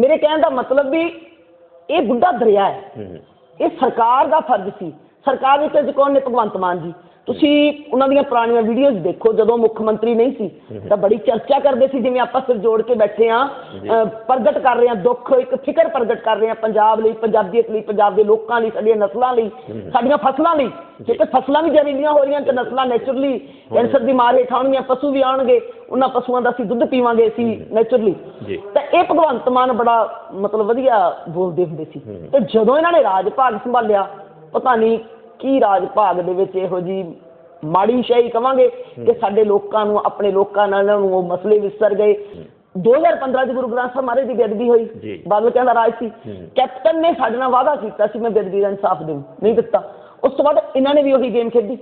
ਮੇਰੇ ਕਹਿਣ ਦਾ ਮਤਲਬ ਵੀ ਇਹ ਬੁੱਢਾ ਦਰਿਆ ਹੈ। ਇਹ ਸਰਕਾਰ ਦਾ ਫਰਜ਼ ਸੀ। ਸਰਕਾਰ ਵਿੱਚ ਅੱਜ ਕੌਣ ਨੇ? ਭਗਵੰਤ ਮਾਨ ਜੀ। ਤੁਸੀਂ ਉਹਨਾਂ ਦੀਆਂ ਪੁਰਾਣੀਆਂ ਵੀਡੀਓਜ਼ ਦੇਖੋ ਜਦੋਂ ਮੁੱਖ ਮੰਤਰੀ ਨਹੀਂ ਸੀ ਤਾਂ ਬੜੀ ਚਰਚਾ ਕਰਦੇ ਸੀ ਜਿਵੇਂ ਆਪਾਂ ਸਿਰ ਜੋੜ ਕੇ ਬੈਠੇ ਆ ਪ੍ਰਗਟ ਕਰ ਰਹੇ ਆ ਦੁੱਖ ਇੱਕ ਫਿਕਰ ਪ੍ਰਗਟ ਕਰ ਰਹੇ ਆ ਪੰਜਾਬ ਲਈ ਪੰਜਾਬੀਅਤ ਲਈ ਪੰਜਾਬ ਦੇ ਲੋਕਾਂ ਲਈ ਸਾਡੀਆਂ ਨਸਲਾਂ ਲਈ ਸਾਡੀਆਂ ਫਸਲਾਂ ਲਈ। ਕਿਉਂਕਿ ਫਸਲਾਂ ਵੀ ਜ਼ਹਿਰੀਲੀਆਂ ਹੋ ਰਹੀਆਂ ਤੇ ਨਸਲਾਂ ਨੇਚਰਲੀ ਕੈਂਸਰ ਦੀ ਮਾਰ ਹੇਠ ਆਉਣਗੀਆਂ ਪਸ਼ੂ ਵੀ ਆਉਣਗੇ ਉਹਨਾਂ ਪਸ਼ੂਆਂ ਦਾ ਅਸੀਂ ਦੁੱਧ ਪੀਵਾਂਗੇ ਅਸੀਂ ਨੇਚਰਲੀ। ਤਾਂ ਇਹ ਭਗਵੰਤ ਮਾਨ ਬੜਾ ਮਤਲਬ ਵਧੀਆ ਬੋਲਦੇ ਹੁੰਦੇ ਸੀ। ਤੇ ਜਦੋਂ ਇਹਨਾਂ ਨੇ ਰਾਜ ਭਾਗ ਸੰਭਾਲਿਆ ਪਤਾ ਨਹੀਂ ਕੀ ਰਾਜ ਭਾਗ ਦੇ ਵਿੱਚ ਇਹੋ ਜੀ ਮਾੜੀ ਸ਼ਾਹੀ ਕਵਾਂਗੇ ਕਿ ਸਾਡੇ ਲੋਕਾਂ ਨੂੰ ਆਪਣੇ ਲੋਕਾਂ ਨਾਲ ਨੂੰ ਉਹ ਮਸਲੇ ਵਿਸਰ ਗਏ। 2015 ਚ ਗੁਰੂ ਗ੍ਰੰਥ ਸਾਹਿਬ ਮਹਾਰਾਜ ਦੀ ਬੇਅਦਬੀ ਜੀ। ਹੋਈ ਬਾਦਲ ਕਹਿੰਦਾ ਰਾਜ ਸੀ। ਕੈਪਟਨ ਨੇ ਸਾਡੇ ਨਾਲ ਵਾਅਦਾ ਕੀਤਾ ਸੀ ਮੈਂ ਬੇਅਦਬੀ ਦਾ ਇਨਸਾਫ ਦੇਵਾਂ ਨਹੀਂ ਦਿੱਤਾ। ਉਸ ਤੋਂ ਬਾਅਦ ਇਹਨਾਂ ਨੇ ਵੀ ਉਹੀ ਗੇਮ ਖੇਡੀ।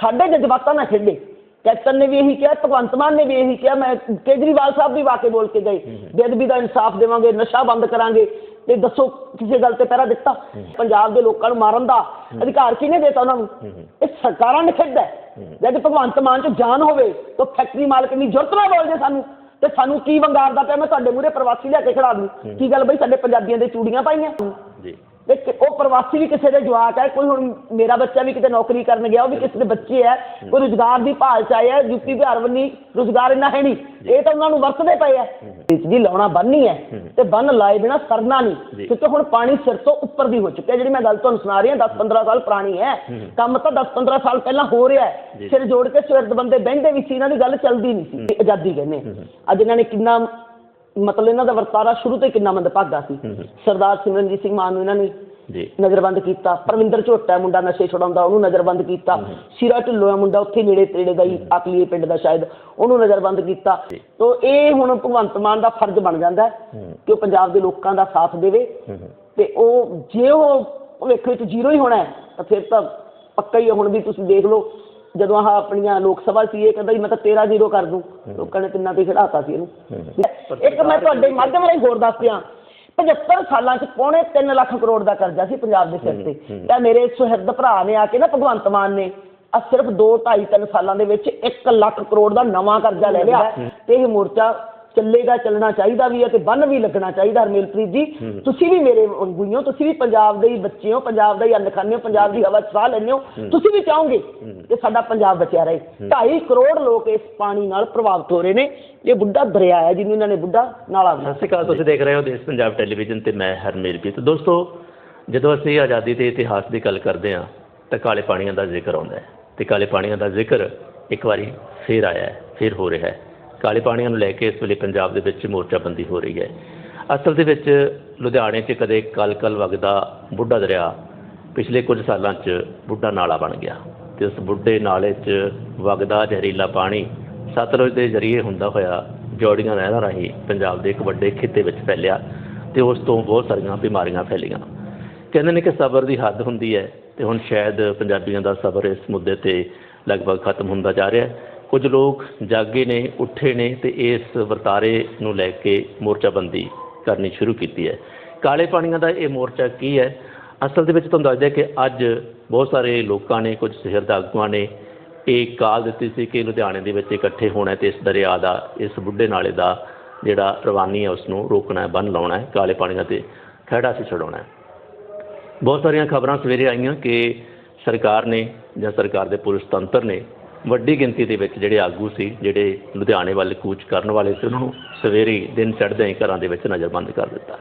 ਸਾਡੇ ਜਜ਼ਬਾਤਾਂ ਨਾਲ ਖੇਡੇ। ਕੈਪਟਨ ਨੇ ਵੀ ਇਹੀ ਕਿਹਾ ਭਗਵੰਤ ਮਾਨ ਨੇ ਵੀ ਇਹੀ ਕਿਹਾ ਮੈਂ ਕੇਜਰੀਵਾਲ ਸਾਹਿਬ ਵੀ ਵਾਕੇ ਬੋਲ ਕੇ ਗਏ। ਬੇਅਦਬੀ ਦਾ ਇਨਸਾਫ ਦੇਵਾਂਗੇ ਨਸ਼ਾ ਬੰਦ ਕਰਾਂਗੇ ਤੇ ਦੱਸੋ ਕਿਸੇ ਗੱਲ ਤੇ ਪਹਿਰਾ ਦਿੱਤਾ? ਪੰਜਾਬ ਦੇ ਲੋਕਾਂ ਨੂੰ ਮਾਰਨ ਦਾ ਅਧਿਕਾਰ ਕਿਹਨੇ ਦਿੱਤਾ ਉਹਨਾਂ ਨੂੰ? ਇਹ ਸਰਕਾਰਾਂ ਨੇ ਖੇਡਦਾ ਜਦ ਭਗਵੰਤ ਮਾਨ ਚ ਜਾਨ ਹੋਵੇ ਤਾਂ ਫੈਕਟਰੀ ਮਾਲਕ ਨਹੀਂ ਜੁਰਤ ਨਾਲ ਬੋਲਦੇ ਸਾਨੂੰ। ਤੇ ਸਾਨੂੰ ਕੀ ਵੰਗਾਰਦਾ ਪਿਆ? ਮੈਂ ਤੁਹਾਡੇ ਮੂਹਰੇ ਪ੍ਰਵਾਸੀ ਲਿਆ ਕੇ ਖੜਾ ਦੂੰ। ਕੀ ਗੱਲ ਬਈ? ਸਾਡੇ ਪੰਜਾਬੀਆਂ ਦੇ ਚੂੜੀਆਂ ਪਾਈਆਂ। ਜੀ। ਤੇ ਉਹ ਪ੍ਰਵਾਸੀ ਵੀ ਕਿਸੇ ਦੇ ਜਵਾਕ ਹੈ ਕੋਈ ਹੁਣ ਮੇਰਾ ਬੱਚਾ ਵੀ ਕਿਤੇ ਨੌਕਰੀ ਕਰਨ ਗਿਆ ਉਹ ਵੀ ਕਿਸੇ ਦੇ ਬੱਚੇ ਹੈ ਕੋਈ ਰੁਜ਼ਗਾਰ ਦੀ ਭਾਲ ਚ ਆਇਆ ਯੂਪੀ ਬਿਹਾਰ ਵੰਨੀ ਰੁਜ਼ਗਾਰ ਇੰਨਾ ਹੈ ਨਹੀਂ ਇਹ ਤਾਂ ਉਹਨਾਂ ਨੂੰ ਵਰਤਦੇ ਪਏ ਆ ਵਿੱਚ ਦੀ ਲਾਉਣਾ ਬੰਨੀ ਹੈ ਤੇ ਬੰਨ ਲਾਏ ਬਿਨਾ ਸਰਨਾ ਨਹੀਂ। ਜੀ। ਕਿਉਂਕਿ ਹੁਣ ਪਾਣੀ ਸਿਰ ਤੋਂ ਉੱਪਰ ਦੀ ਹੋ ਚੁੱਕਿਆ ਜਿਹੜੀ ਮੈਂ ਗੱਲ ਤੁਹਾਨੂੰ ਸੁਣਾ ਰਹੀ ਹਾਂ 10 15 ਸਾਲ ਪੁਰਾਣੀ ਹੈ। ਕੰਮ ਤਾਂ 10 15 ਸਾਲ ਪਹਿਲਾਂ ਹੋ ਰਿਹਾ ਹੈ। ਜੀ। ਸਿਰ ਜੋੜ ਕੇ ਸਵੇਰ ਬੰਦੇ ਬਹਿੰਦੇ ਵੀ ਸੀ ਇਹਨਾਂ ਦੀ ਗੱਲ ਚੱਲਦੀ ਨਹੀਂ ਸੀ। ਆਜ਼ਾਦੀ ਕਹਿੰਦੇ ਅੱਜ ਇਹਨਾਂ ਨੇ ਕਿੰਨਾ ਮਤਲਬ ਇਹਨਾਂ ਦਾ ਵਰਤਾਰਾ ਸ਼ੁਰੂ ਤੋਂ ਹੀ ਕਿੰਨਾ ਮੰਦਭਾਗਾ ਸੀ। ਸਰਦਾਰ ਸਿਮਰਨਜੀਤ ਸਿੰਘ ਮਾਨ ਨੂੰ ਇਹਨਾਂ ਨੇ ਜੀ। ਨਜ਼ਰਬੰਦ ਕੀਤਾ। ਪਰਵਿੰਦਰ ਝੋਟਾ ਮੁੰਡਾ ਨਸ਼ੇ ਛੁਡਾਉਂਦਾ ਉਹਨੂੰ ਨਜ਼ਰਬੰਦ ਕੀਤਾ। ਸਿਰਾ ਢਿੱਲੋਂ ਮੁੰਡਾ ਉੱਥੇ ਨੇੜੇ ਤੇੜੇ ਦਾ ਹੀ ਆਕਲੀਏ ਪਿੰਡ ਦਾ ਸ਼ਾਇਦ ਉਹਨੂੰ ਨਜ਼ਰਬੰਦ ਕੀਤਾ। ਤੋ ਇਹ ਹੁਣ ਭਗਵੰਤ ਮਾਨ ਦਾ ਫਰਜ਼ ਬਣ ਜਾਂਦਾ ਕਿ ਉਹ ਪੰਜਾਬ ਦੇ ਲੋਕਾਂ ਦਾ ਸਾਥ ਦੇਵੇ। ਤੇ ਉਹ ਜੇ ਉਹ ਭਵਿੱਖ ਵਿੱਚ ਜ਼ੀਰੋ ਹੀ ਹੋਣਾ ਤਾਂ ਫਿਰ ਤਾਂ ਪੱਕਾ ਹੈ। ਹੁਣ ਵੀ ਤੁਸੀਂ ਦੇਖ ਲਓ। ਜਦੋਂ ਆਹ ਆਪਣੀਆਂ ਲੋਕ ਸਭਾ ਸੀ ਇਹ ਕਹਿੰਦਾ ਜੀ ਮੈਂ ਤਾਂ 13 ਜ਼ੀਰੋ ਕਰ ਦੂੰ। ਲੋਕਾਂ ਨੇ ਤਿੰਨਾਂ ਤੇ ਖੜਾਤਾ ਸੀ ਇਹਨੂੰ। ਇੱਕ ਮੈਂ ਤੁਹਾਡੇ ਮਾਧਿਅਮ ਰਾਹੀਂ ਹੋਰ ਦੱਸ ਦਿਆਂ। 75 ਸਾਲਾਂ ਚ ਪੌਣੇ 3 ਲੱਖ ਕਰੋੜ ਦਾ ਕਰਜ਼ਾ ਸੀ ਪੰਜਾਬ ਦੇ ਸਿਰ ਤੇ। ਤਾਂ ਮੇਰੇ ਸੁਹਿਰਦ ਭਰਾ ਨੇ ਆ ਕੇ ਨਾ ਭਗਵੰਤ ਮਾਨ ਨੇ ਆ ਸਿਰਫ 2 2.5 3 ਸਾਲਾਂ ਦੇ ਵਿੱਚ 1 ਲੱਖ ਕਰੋੜ ਦਾ ਨਵਾਂ ਕਰਜ਼ਾ ਲੈ ਲਿਆ। ਤੇ ਇਹ ਮੋਰਚਾ ਚੱਲੇਗਾ ਚੱਲਣਾ ਚਾਹੀਦਾ ਵੀ ਹੈ ਤੇ ਬੰਨ ਵੀ ਲੱਗਣਾ ਚਾਹੀਦਾ ਹਰਮੇਲਪ੍ਰੀਤ ਜੀ। ਤੁਸੀਂ ਵੀ ਮੇਰੇ ਵਾਂਗੂ ਹੀ ਹੋ ਤੁਸੀਂ ਵੀ ਪੰਜਾਬ ਦੇ ਹੀ ਬੱਚੇ ਹੋ ਪੰਜਾਬ ਦਾ ਹੀ ਅੰਨ ਖਾਂਦੇ ਹੋ ਪੰਜਾਬ ਦੀ ਹਵਾ ਸਾਹ ਲੈਂਦੇ ਹੋ। ਤੁਸੀਂ ਵੀ ਚਾਹੋਗੇ ਕਿ ਸਾਡਾ ਪੰਜਾਬ ਬਚਿਆ ਰਹੇ? 2.5 ਕਰੋੜ ਲੋਕ ਇਸ ਪਾਣੀ ਨਾਲ ਪ੍ਰਭਾਵਿਤ ਹੋ ਰਹੇ ਨੇ। ਇਹ ਬੁੱਢਾ ਦਰਿਆ ਹੈ ਜਿਹਨੂੰ ਇਹਨਾਂ ਨੇ ਬੁੱਢਾ ਨਾਲਾ ਸਤਿ ਸ਼੍ਰੀ ਅਕਾਲ ਤੁਸੀਂ ਦੇਖ ਰਹੇ ਹੋ ਦੇਸ਼ ਪੰਜਾਬ ਟੈਲੀਵਿਜ਼ਨ ਤੇ ਮੈਂ ਹਰਮੇਲਪ੍ਰੀਤ। ਦੋਸਤੋ ਜਦੋਂ ਅਸੀਂ ਆਜ਼ਾਦੀ ਤੇ ਇਤਿਹਾਸ ਦੀ ਗੱਲ ਕਰਦੇ ਹਾਂ ਤਾਂ ਕਾਲੇ ਪਾਣੀਆਂ ਦਾ ਜ਼ਿਕਰ ਆਉਂਦਾ ਹੈ। ਤੇ ਕਾਲੇ ਪਾਣੀਆਂ ਦਾ ਜ਼ਿਕਰ ਇੱਕ ਵਾਰੀ ਫੇਰ ਆਇਆ ਹੈ ਫੇਰ ਹੋ ਰਿਹਾ ਹੈ। ਕਾਲੇ ਪਾਣੀਆਂ ਨੂੰ ਲੈ ਕੇ ਇਸ ਵੇਲੇ ਪੰਜਾਬ ਦੇ ਵਿੱਚ ਮੋਰਚਾਬੰਦੀ ਹੋ ਰਹੀ ਹੈ। ਅਸਲ ਦੇ ਵਿੱਚ ਲੁਧਿਆਣੇ 'ਚ ਕਦੇ ਕਲ ਕਲ ਵਗਦਾ ਬੁੱਢਾ ਦਰਿਆ ਪਿਛਲੇ ਕੁਝ ਸਾਲਾਂ 'ਚ ਬੁੱਢਾ ਨਾਲਾ ਬਣ ਗਿਆ ਤੇ ਉਸ ਬੁੱਢੇ ਨਾਲੇ 'ਚ ਵਗਦਾ ਜ਼ਹਿਰੀਲਾ ਪਾਣੀ ਸਤਲੁਜ ਦੇ ਜ਼ਰੀਏ ਹੁੰਦਾ ਹੋਇਆ ਜੋੜੀਆਂ ਨਹਿਰਾਂ ਰਾਹੀਂ ਪੰਜਾਬ ਦੇ ਇੱਕ ਵੱਡੇ ਖਿੱਤੇ ਵਿੱਚ ਫੈਲਿਆ ਤੇ ਉਸ ਤੋਂ ਬਹੁਤ ਸਾਰੀਆਂ ਬਿਮਾਰੀਆਂ ਫੈਲੀਆਂ। ਕਹਿੰਦੇ ਨੇ ਕਿ ਸਬਰ ਦੀ ਹੱਦ ਹੁੰਦੀ ਹੈ ਤੇ ਹੁਣ ਸ਼ਾਇਦ ਪੰਜਾਬੀਆਂ ਦਾ ਸਬਰ ਇਸ ਮੁੱਦੇ ਤੇ ਲਗਭਗ ਖਤਮ ਹੁੰਦਾ ਜਾ ਰਿਹਾ ਹੈ। ਕੁਝ ਲੋਕ ਜਾਗੇ ਨੇ, ਉੱਠੇ ਨੇ ਤੇ ਇਸ ਵਰਤਾਰੇ ਨੂੰ ਲੈ ਕੇ ਮੋਰਚਾਬੰਦੀ ਕਰਨੀ ਸ਼ੁਰੂ ਕੀਤੀ ਹੈ। ਕਾਲੇ ਪਾਣੀਆਂ ਦਾ ਇਹ ਮੋਰਚਾ ਕੀ ਹੈ? ਅਸਲ ਦੇ ਵਿੱਚ ਤੁਹਾਨੂੰ ਦੱਸਦੇ ਕਿ ਅੱਜ ਬਹੁਤ ਸਾਰੇ ਲੋਕਾਂ ਨੇ, ਕੁਝ ਸ਼ਹਿਰ ਦੇ ਆਗੂਆਂ ਨੇ ਇਹ ਕਾਲ ਦਿੱਤੀ ਸੀ ਕਿ ਲੁਧਿਆਣੇ ਦੇ ਵਿੱਚ ਇਕੱਠੇ ਹੋਣਾ ਹੈ ਤੇ ਇਸ ਦਰਿਆ ਦਾ, ਇਸ ਬੁੱਢੇ ਨਾਲੇ ਦਾ ਜਿਹੜਾ ਰਵਾਨੀ ਹੈ ਉਸ ਨੂੰ ਰੋਕਣਾ ਹੈ ਬੰਨ ਲਾਉਣਾ ਹੈ, ਕਾਲੇ ਪਾਣੀਆਂ ਤੇ ਖੜਾ ਸੀ ਛਡਾਉਣਾ ਹੈ। ਬਹੁਤ ਸਾਰੀਆਂ ਖਬਰਾਂ ਸਵੇਰੇ ਆਈਆਂ ਕਿ ਸਰਕਾਰ ਨੇ ਜਾਂ ਸਰਕਾਰ ਦੇ ਪੁਲਿਸ ਤੰਤਰ ਨੇ ਵੱਡੀ ਗਿਣਤੀ ਦੇ ਵਿੱਚ ਜਿਹੜੇ ਆਗੂ ਸੀ ਜਿਹੜੇ ਲੁਧਿਆਣੇ ਵੱਲ ਕੂਚ ਕਰਨ ਵਾਲੇ ਸੀ ਉਹਨਾਂ ਨੂੰ ਸਵੇਰੇ ਦਿਨ ਚੜ੍ਹਦਿਆਂ ਹੀ ਘਰਾਂ ਦੇ ਵਿੱਚ ਨਜ਼ਰਬੰਦ ਕਰ ਦਿੱਤਾ।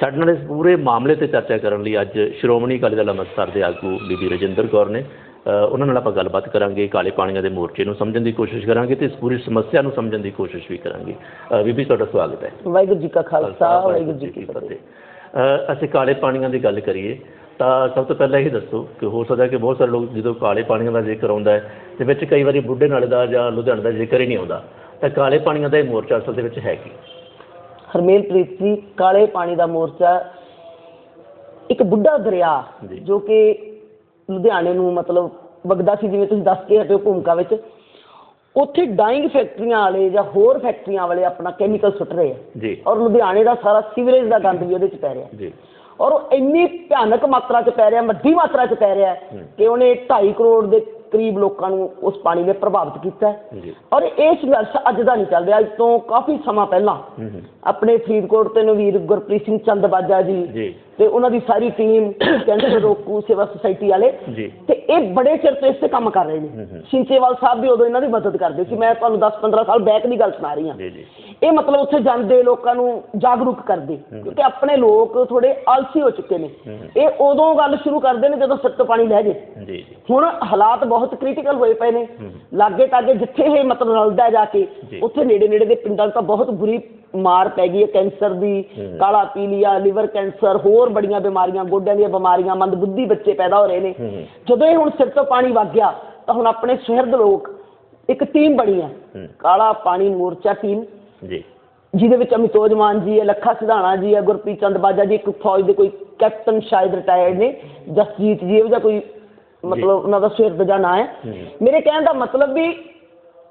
ਸਾਡੇ ਨਾਲ ਇਸ ਪੂਰੇ ਮਾਮਲੇ ਤੇ ਚਰਚਾ ਕਰਨ ਲਈ ਅੱਜ ਸ਼੍ਰੋਮਣੀ ਅਕਾਲੀ ਦਲ ਅੰਮ੍ਰਿਤਸਰ ਦੇ ਆਗੂ ਬੀਬੀ ਰਜਿੰਦਰ ਕੌਰ ਨੇ ਉਹਨਾਂ ਨਾਲ ਆਪਾਂ ਗੱਲਬਾਤ ਕਰਾਂਗੇ ਕਾਲੇ ਪਾਣੀਆਂ ਦੇ ਮੋਰਚੇ ਨੂੰ ਸਮਝਣ ਦੀ ਕੋਸ਼ਿਸ਼ ਕਰਾਂਗੇ ਤੇ ਇਸ ਪੂਰੀ ਸਮੱਸਿਆ ਨੂੰ ਸਮਝਣ ਦੀ ਕੋਸ਼ਿਸ਼ ਵੀ ਕਰਾਂਗੇ। ਬੀਬੀ ਤੁਹਾਡਾ ਸਵਾਗਤ ਹੈ। ਵਾਹਿਗੁਰੂ ਜੀ ਕਾ ਖਾਲਸਾ ਵਾਹਿਗੁਰੂ ਜੀ ਕੀ ਫਤਿਹ। ਅਸੀਂ ਕਾਲੇ ਪਾਣੀਆਂ ਦੀ ਗੱਲ ਕਰੀਏ ਤਾਂ ਸਭ ਤੋਂ ਪਹਿਲਾਂ ਇਹ ਦੱਸੋ ਕਿ ਹੋ ਸਕਦਾ ਕਿ ਬਹੁਤ ਸਾਰੇ ਲੋਕ ਜਦੋਂ ਕਾਲੇ ਪਾਣੀਆਂ ਦਾ ਜ਼ਿਕਰ ਆਉਂਦਾ ਹੈ ਤੇ ਵਿੱਚ ਕਈ ਵਾਰੀ ਬੁੱਢੇ ਨਾਲੇ ਦਾ ਜਾਂ ਲੁਧਿਆਣੇ ਦਾ ਜ਼ਿਕਰ ਹੀ ਨਹੀਂ ਆਉਂਦਾ ਤਾਂ ਕਾਲੇ ਪਾਣੀਆਂ ਦਾ ਇਹ ਮੋਰਚਾ ਅਸਲ ਦੇ ਵਿੱਚ ਹੈ ਕੀ? ਹਰਮੇਲਪ੍ਰੀਤ ਜੀ ਕਾਲੇ ਪਾਣੀ ਦਾ ਮੋਰਚਾ ਇੱਕ ਬੁੱਢਾ ਦਰਿਆ ਜੀ। ਕਿ ਲੁਧਿਆਣੇ ਨੂੰ ਮਤਲਬ ਵਗਦਾ ਸੀ ਜਿਵੇਂ ਤੁਸੀਂ ਦੱਸ ਕੇ ਹਟੇ ਹੋ ਭੂਮਿਕਾ ਵਿੱਚ ਉੱਥੇ ਡਾਈਂਗ ਫੈਕਟਰੀਆਂ ਵਾਲੇ ਜਾਂ ਹੋਰ ਫੈਕਟਰੀਆਂ ਵਾਲੇ ਆਪਣਾ ਕੈਮੀਕਲ ਸੁੱਟ ਰਹੇ ਆ। ਜੀ। ਔਰ ਲੁਧਿਆਣੇ ਦਾ ਸਾਰਾ ਸੀਵਰੇਜ ਦਾ ਗੰਦ ਵੀ ਉਹਦੇ ਚ ਪੈ ਰਿਹਾ। ਜੀ। ਔਰ ਉਹ ਇੰਨੀ ਭਿਆਨਕ ਮਾਤਰਾ ਚ ਪੈ ਰਿਹਾ ਵੱਡੀ ਮਾਤਰਾ ਚ ਪੈ ਰਿਹਾ ਕਿ ਉਹਨੇ 2.5 ਕਰੋੜ ਦੇ ਕਰੀਬ ਲੋਕਾਂ ਨੂੰ ਉਸ ਪਾਣੀ ਨੇ ਪ੍ਰਭਾਵਿਤ ਕੀਤਾ। ਔਰ ਇਹ ਸੰਘਰਸ਼ ਅੱਜ ਦਾ ਨਹੀਂ ਚੱਲ ਰਿਹਾ ਅੱਜ ਤੋਂ ਕਾਫੀ ਸਮਾਂ ਪਹਿਲਾਂ ਆਪਣੇ ਫਰੀਦਕੋਟ ਤੇ ਨਵੀਰ ਗੁਰਪ੍ਰੀਤ ਸਿੰਘ ਚੰਦਬਾਜਾ ਜੀ ਜੀ। ਤੇ ਉਹਨਾਂ ਦੀ ਸਾਰੀ ਟੀਮ ਕੈਂਸਰ ਰੋਕੂ ਸੇਵਾ ਸੁਸਾਇਟੀ ਵਾਲੇ ਤੇ ਇਹ ਬੜੇ ਚਿਰ ਤੋਂ ਇਸ ਤੇ ਕੰਮ ਕਰ ਰਹੇ ਨੇ। ਸਿੰਚੇਵਾਲ ਸਾਹਿਬ ਵੀ ਉਦੋਂ ਇਹਨਾਂ ਦੀ ਮਦਦ ਕਰਦੇ ਸੀ। ਮੈਂ ਤੁਹਾਨੂੰ 10-15 ਸਾਲ ਬੈਕ ਦੀ ਗੱਲ ਸੁਣਾ ਰਹੀ ਹਾਂ। ਇਹ ਮਤਲਬ ਉੱਥੇ ਜਾਂਦੇ ਲੋਕਾਂ ਨੂੰ ਜਾਗਰੂਕ ਕਰਦੇ। ਕਿਉਂਕਿ ਆਪਣੇ ਲੋਕ ਥੋੜੇ ਆਲਸੀ ਹੋ ਚੁੱਕੇ ਨੇ। ਇਹ ਉਦੋਂ ਗੱਲ ਸ਼ੁਰੂ ਕਰਦੇ ਨੇ ਜਦੋਂ ਸਿਰ ਤੋਂ ਪਾਣੀ ਲੈ ਜੇ ਹੁਣ ਹਾਲਾਤ ਬਹੁਤ ਕ੍ਰਿਟੀਕਲ ਹੋਏ ਪਏ ਨੇ। ਲਾਗੇ ਤਾਗੇ ਜਿੱਥੇ ਇਹ ਮਤਲਬ ਰਲਦਾ ਜਾ ਕੇ। ਉੱਥੇ ਨੇੜੇ ਨੇੜੇ ਦੇ ਪਿੰਡਾਂ ਤਾਂ ਬਹੁਤ ਬੁਰੀ ਮਾਰ ਪੈ ਗਈ ਹੈ ਕੈਂਸਰ ਦੀ ਕਾਲਾ ਪੀਲੀਆ ਲਿਵਰ ਕੈਂਸਰ ਹੋਰ ਬੜੀਆਂ ਬਿਮਾਰੀਆਂ ਗੋਡਿਆਂ ਦੀਆਂ ਬਿਮਾਰੀਆਂ ਮੰਦਬੁੱਧੀ ਬੱਚੇ ਪੈਦਾ ਹੋ ਰਹੇ ਨੇ। ਜਦੋਂ ਇਹ ਹੁਣ ਸਿਰ ਤੋਂ ਪਾਣੀ ਵਗ ਗਿਆ ਤਾਂ ਹੁਣ ਆਪਣੇ ਸ਼ਹਿਰ ਦੇ ਲੋਕ ਇੱਕ ਟੀਮ ਬਣੀ ਹੈ। ਕਾਲਾ ਪਾਣੀ ਮੋਰਚਾ ਟੀਮ ਜੀ। ਜਿਹਦੇ ਵਿੱਚ ਅਮਿਤੋਜ ਮਾਨ ਜੀ ਹੈ ਲੱਖਾ ਸਿਧਾਣਾ ਜੀ ਹੈ ਗੁਰਪ੍ਰੀਤ ਚੰਦ ਬਾਜਾ ਜੀ ਇੱਕ ਫੌਜ ਦੇ ਕੋਈ ਕੈਪਟਨ ਸ਼ਾਇਦ ਰਿਟਾਇਰਡ ਨੇ ਜਸਜੀਤ ਜੀ ਇਹੋ ਜਿਹਾ ਕੋਈ ਮਤਲਬ ਉਹਨਾਂ ਦਾ ਸਿਰ ਦਾ ਨਾਂ ਹੈ। ਮੇਰੇ ਕਹਿਣ ਦਾ ਮਤਲਬ ਵੀ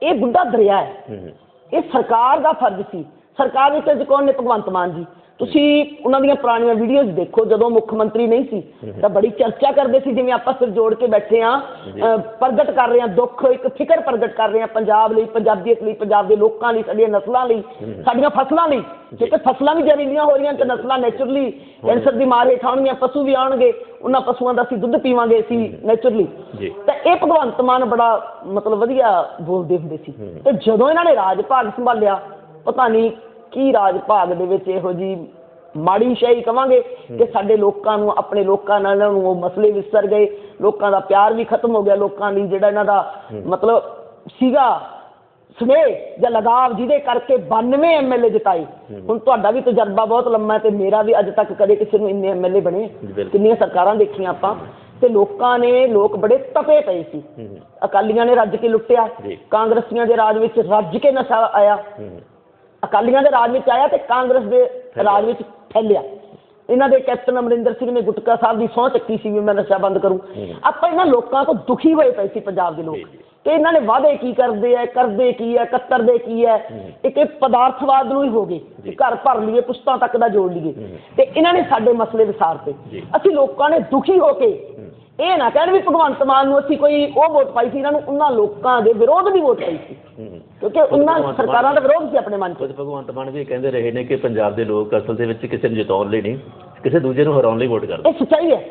ਇਹ ਬੁੱਢਾ ਦਰਿਆ ਹੂੰ। ਇਹ ਸਰਕਾਰ ਦਾ ਫਰਜ਼ ਸੀ। ਸਰਕਾਰ ਵਿੱਚ ਅੱਜ ਕੌਣ ਨੇ? ਭਗਵੰਤ ਮਾਨ ਜੀ। ਤੁਸੀਂ ਉਹਨਾਂ ਦੀਆਂ ਪੁਰਾਣੀਆਂ ਵੀਡੀਓਜ਼ ਦੇਖੋ ਜਦੋਂ ਮੁੱਖ ਮੰਤਰੀ ਨਹੀਂ ਸੀ ਤਾਂ ਬੜੀ ਚਰਚਾ ਕਰਦੇ ਸੀ ਜਿਵੇਂ ਆਪਾਂ ਸਿਰ ਜੋੜ ਕੇ ਬੈਠੇ ਆ ਪ੍ਰਗਟ ਕਰ ਰਹੇ ਆ ਦੁੱਖ ਇੱਕ ਫਿਕਰ ਪ੍ਰਗਟ ਕਰ ਰਹੇ ਆ ਪੰਜਾਬ ਲਈ ਪੰਜਾਬੀਅਤ ਲਈ ਪੰਜਾਬ ਦੇ ਲੋਕਾਂ ਲਈ ਸਾਡੀਆਂ ਨਸਲਾਂ ਲਈ ਸਾਡੀਆਂ ਫਸਲਾਂ ਲਈ। ਕਿਉਂਕਿ ਫਸਲਾਂ ਵੀ ਜ਼ਹਿਰੀਲੀਆਂ ਹੋ ਰਹੀਆਂ ਤੇ ਨਸਲਾਂ ਨੇਚਰਲੀ ਕੈਂਸਰ ਦੀ ਮਾਰ ਹੇਠ ਆਉਣਗੀਆਂ ਪਸ਼ੂ ਵੀ ਆਉਣਗੇ ਉਹਨਾਂ ਪਸ਼ੂਆਂ ਦਾ ਅਸੀਂ ਦੁੱਧ ਪੀਵਾਂਗੇ ਅਸੀਂ ਨੇਚਰਲੀ ਤਾਂ ਇਹ ਭਗਵੰਤ ਮਾਨ ਬੜਾ ਮਤਲਬ ਵਧੀਆ ਬੋਲਦੇ ਹੁੰਦੇ ਸੀ। ਤੇ ਜਦੋਂ ਇਹਨਾਂ ਨੇ ਰਾਜ ਭਾਗ ਸੰਭਾਲਿਆ ਪਤਾ ਨਹੀਂ ਕੀ ਰਾਜ ਭਾਗ ਦੇ ਵਿੱਚ ਇਹੋ ਜੀ ਮਾੜੀ ਸ਼ਾਹੀ ਕਵਾਂਗੇ ਕਿ ਸਾਡੇ ਲੋਕਾਂ ਨੂੰ ਆਪਣੇ ਲੋਕਾਂ ਨਾਲ ਇਹਨਾਂ ਨੂੰ ਉਹ ਮਸਲੇ ਵਿਸਰ ਗਏ ਲੋਕਾਂ ਦਾ ਪਿਆਰ ਵੀ ਖਤਮ ਹੋ ਗਿਆ ਲੋਕਾਂ ਲਈ ਜਿਹੜਾ ਇਹਨਾਂ ਦਾ ਮਤਲਬ ਸੀਗਾ ਸਨੇਹ ਜਾਂ ਲਗਾਵ ਜਿਹਦੇ ਕਰਕੇ 92 ਐਮਐਲਏ ਜਿਤਾਏ। ਹੁਣ ਤੁਹਾਡਾ ਵੀ ਤਜਰਬਾ ਬਹੁਤ ਲੰਮਾ ਹੈ ਤੇ ਮੇਰਾ ਵੀ ਅੱਜ ਤੱਕ ਕਦੇ ਕਿਸੇ ਨੂੰ ਇੰਨੇ ਐਮਐਲਏ ਬਣੇ। ਕਿੰਨੀਆਂ ਸਰਕਾਰਾਂ ਦੇਖੀਆਂ ਆਪਾਂ ਤੇ ਲੋਕਾਂ ਨੇ ਲੋਕ ਬੜੇ ਤਪੇ ਪਏ ਸੀ। ਅਕਾਲੀਆਂ ਨੇ ਰੱਜ ਕੇ ਲੁੱਟਿਆ। ਕਾਂਗਰਸੀਆਂ ਦੇ ਰਾਜ ਵਿੱਚ ਰੱਜ ਕੇ ਨਸ਼ਾ ਆਇਆ। ਅਕਾਲੀਆਂ ਦੇ ਰਾਜ ਵਿੱਚ ਆਇਆ ਤੇ ਕਾਂਗਰਸ ਦੇ ਰਾਜ ਵਿੱਚ ਫੈਲਿਆ ਇਹਨਾਂ ਦੇ ਕੈਪਟਨ ਅਮਰਿੰਦਰ ਸਿੰਘ ਨੇ ਗੁਟਕਾ ਸਾਹਿਬ ਦੀ ਸਹੁੰ ਚੱਕੀ ਸੀ ਵੀ ਮੈਂ ਨਸ਼ਾ ਬੰਦ ਕਰੂੰ। ਆਪਾਂ ਇਹਨਾਂ ਲੋਕਾਂ ਤੋਂ ਦੁਖੀ ਹੋਏ ਪਏ ਸੀ ਪੰਜਾਬ ਦੇ ਲੋਕ। ਤੇ ਇਹਨਾਂ ਨੇ ਵਾਅਦੇ ਕੀ ਕਰਦੇ ਐ ਕਰਦੇ ਕੀ ਐ ਕੱਤਰਦੇ ਕੀ ਐ? ਇੱਕ ਇਹ ਪਦਾਰਥਵਾਦ ਨੂੰ ਹੀ ਹੋ ਗਏ। ਕਿ ਘਰ ਭਰ ਲਈਏ ਪੁਸ਼ਤਾਂ ਤੱਕ ਦਾ ਜੋੜ ਲਈਏ। ਤੇ ਇਹਨਾਂ ਨੇ ਸਾਡੇ ਮਸਲੇ ਵਿਸਾਰਤੇ। ਅਸੀਂ ਲੋਕਾਂ ਨੇ ਦੁਖੀ ਹੋ ਕੇ ਇਹ ਨਾ ਕਹਿਣ ਵੀ ਭਗਵੰਤ ਮਾਨ ਨੂੰ ਅਸੀਂ ਕੋਈ ਉਹ ਵੋਟ ਪਾਈ ਸੀ ਇਹਨਾਂ ਨੂੰ ਉਹਨਾਂ ਲੋਕਾਂ ਦੇ ਵਿਰੋਧ ਦੀ ਵੋਟ ਪਾਈ ਸੀ। ਕਿਉਂਕਿ ਉਹਨਾਂ ਸਰਕਾਰਾਂ ਦਾ ਵਿਰੋਧ ਸੀ ਆਪਣੇ ਮਨ 'ਚ। ਭਗਵੰਤ ਮਾਨ ਵੀ ਕਹਿੰਦੇ ਰਹੇ ਨੇ ਕਿ ਪੰਜਾਬ ਦੇ ਲੋਕ ਅਸਲ ਦੇ ਵਿੱਚ ਕਿਸੇ ਨੂੰ ਜਿਤਾਉਣ ਲਈ ਨਹੀਂ ਕਿਸੇ ਦੂਜੇ ਨੂੰ ਹਰਾਉਣ ਲਈ ਵੋਟ ਕਰਦੇ ਇਹ ਸੱਚਾਈ ਹੈ।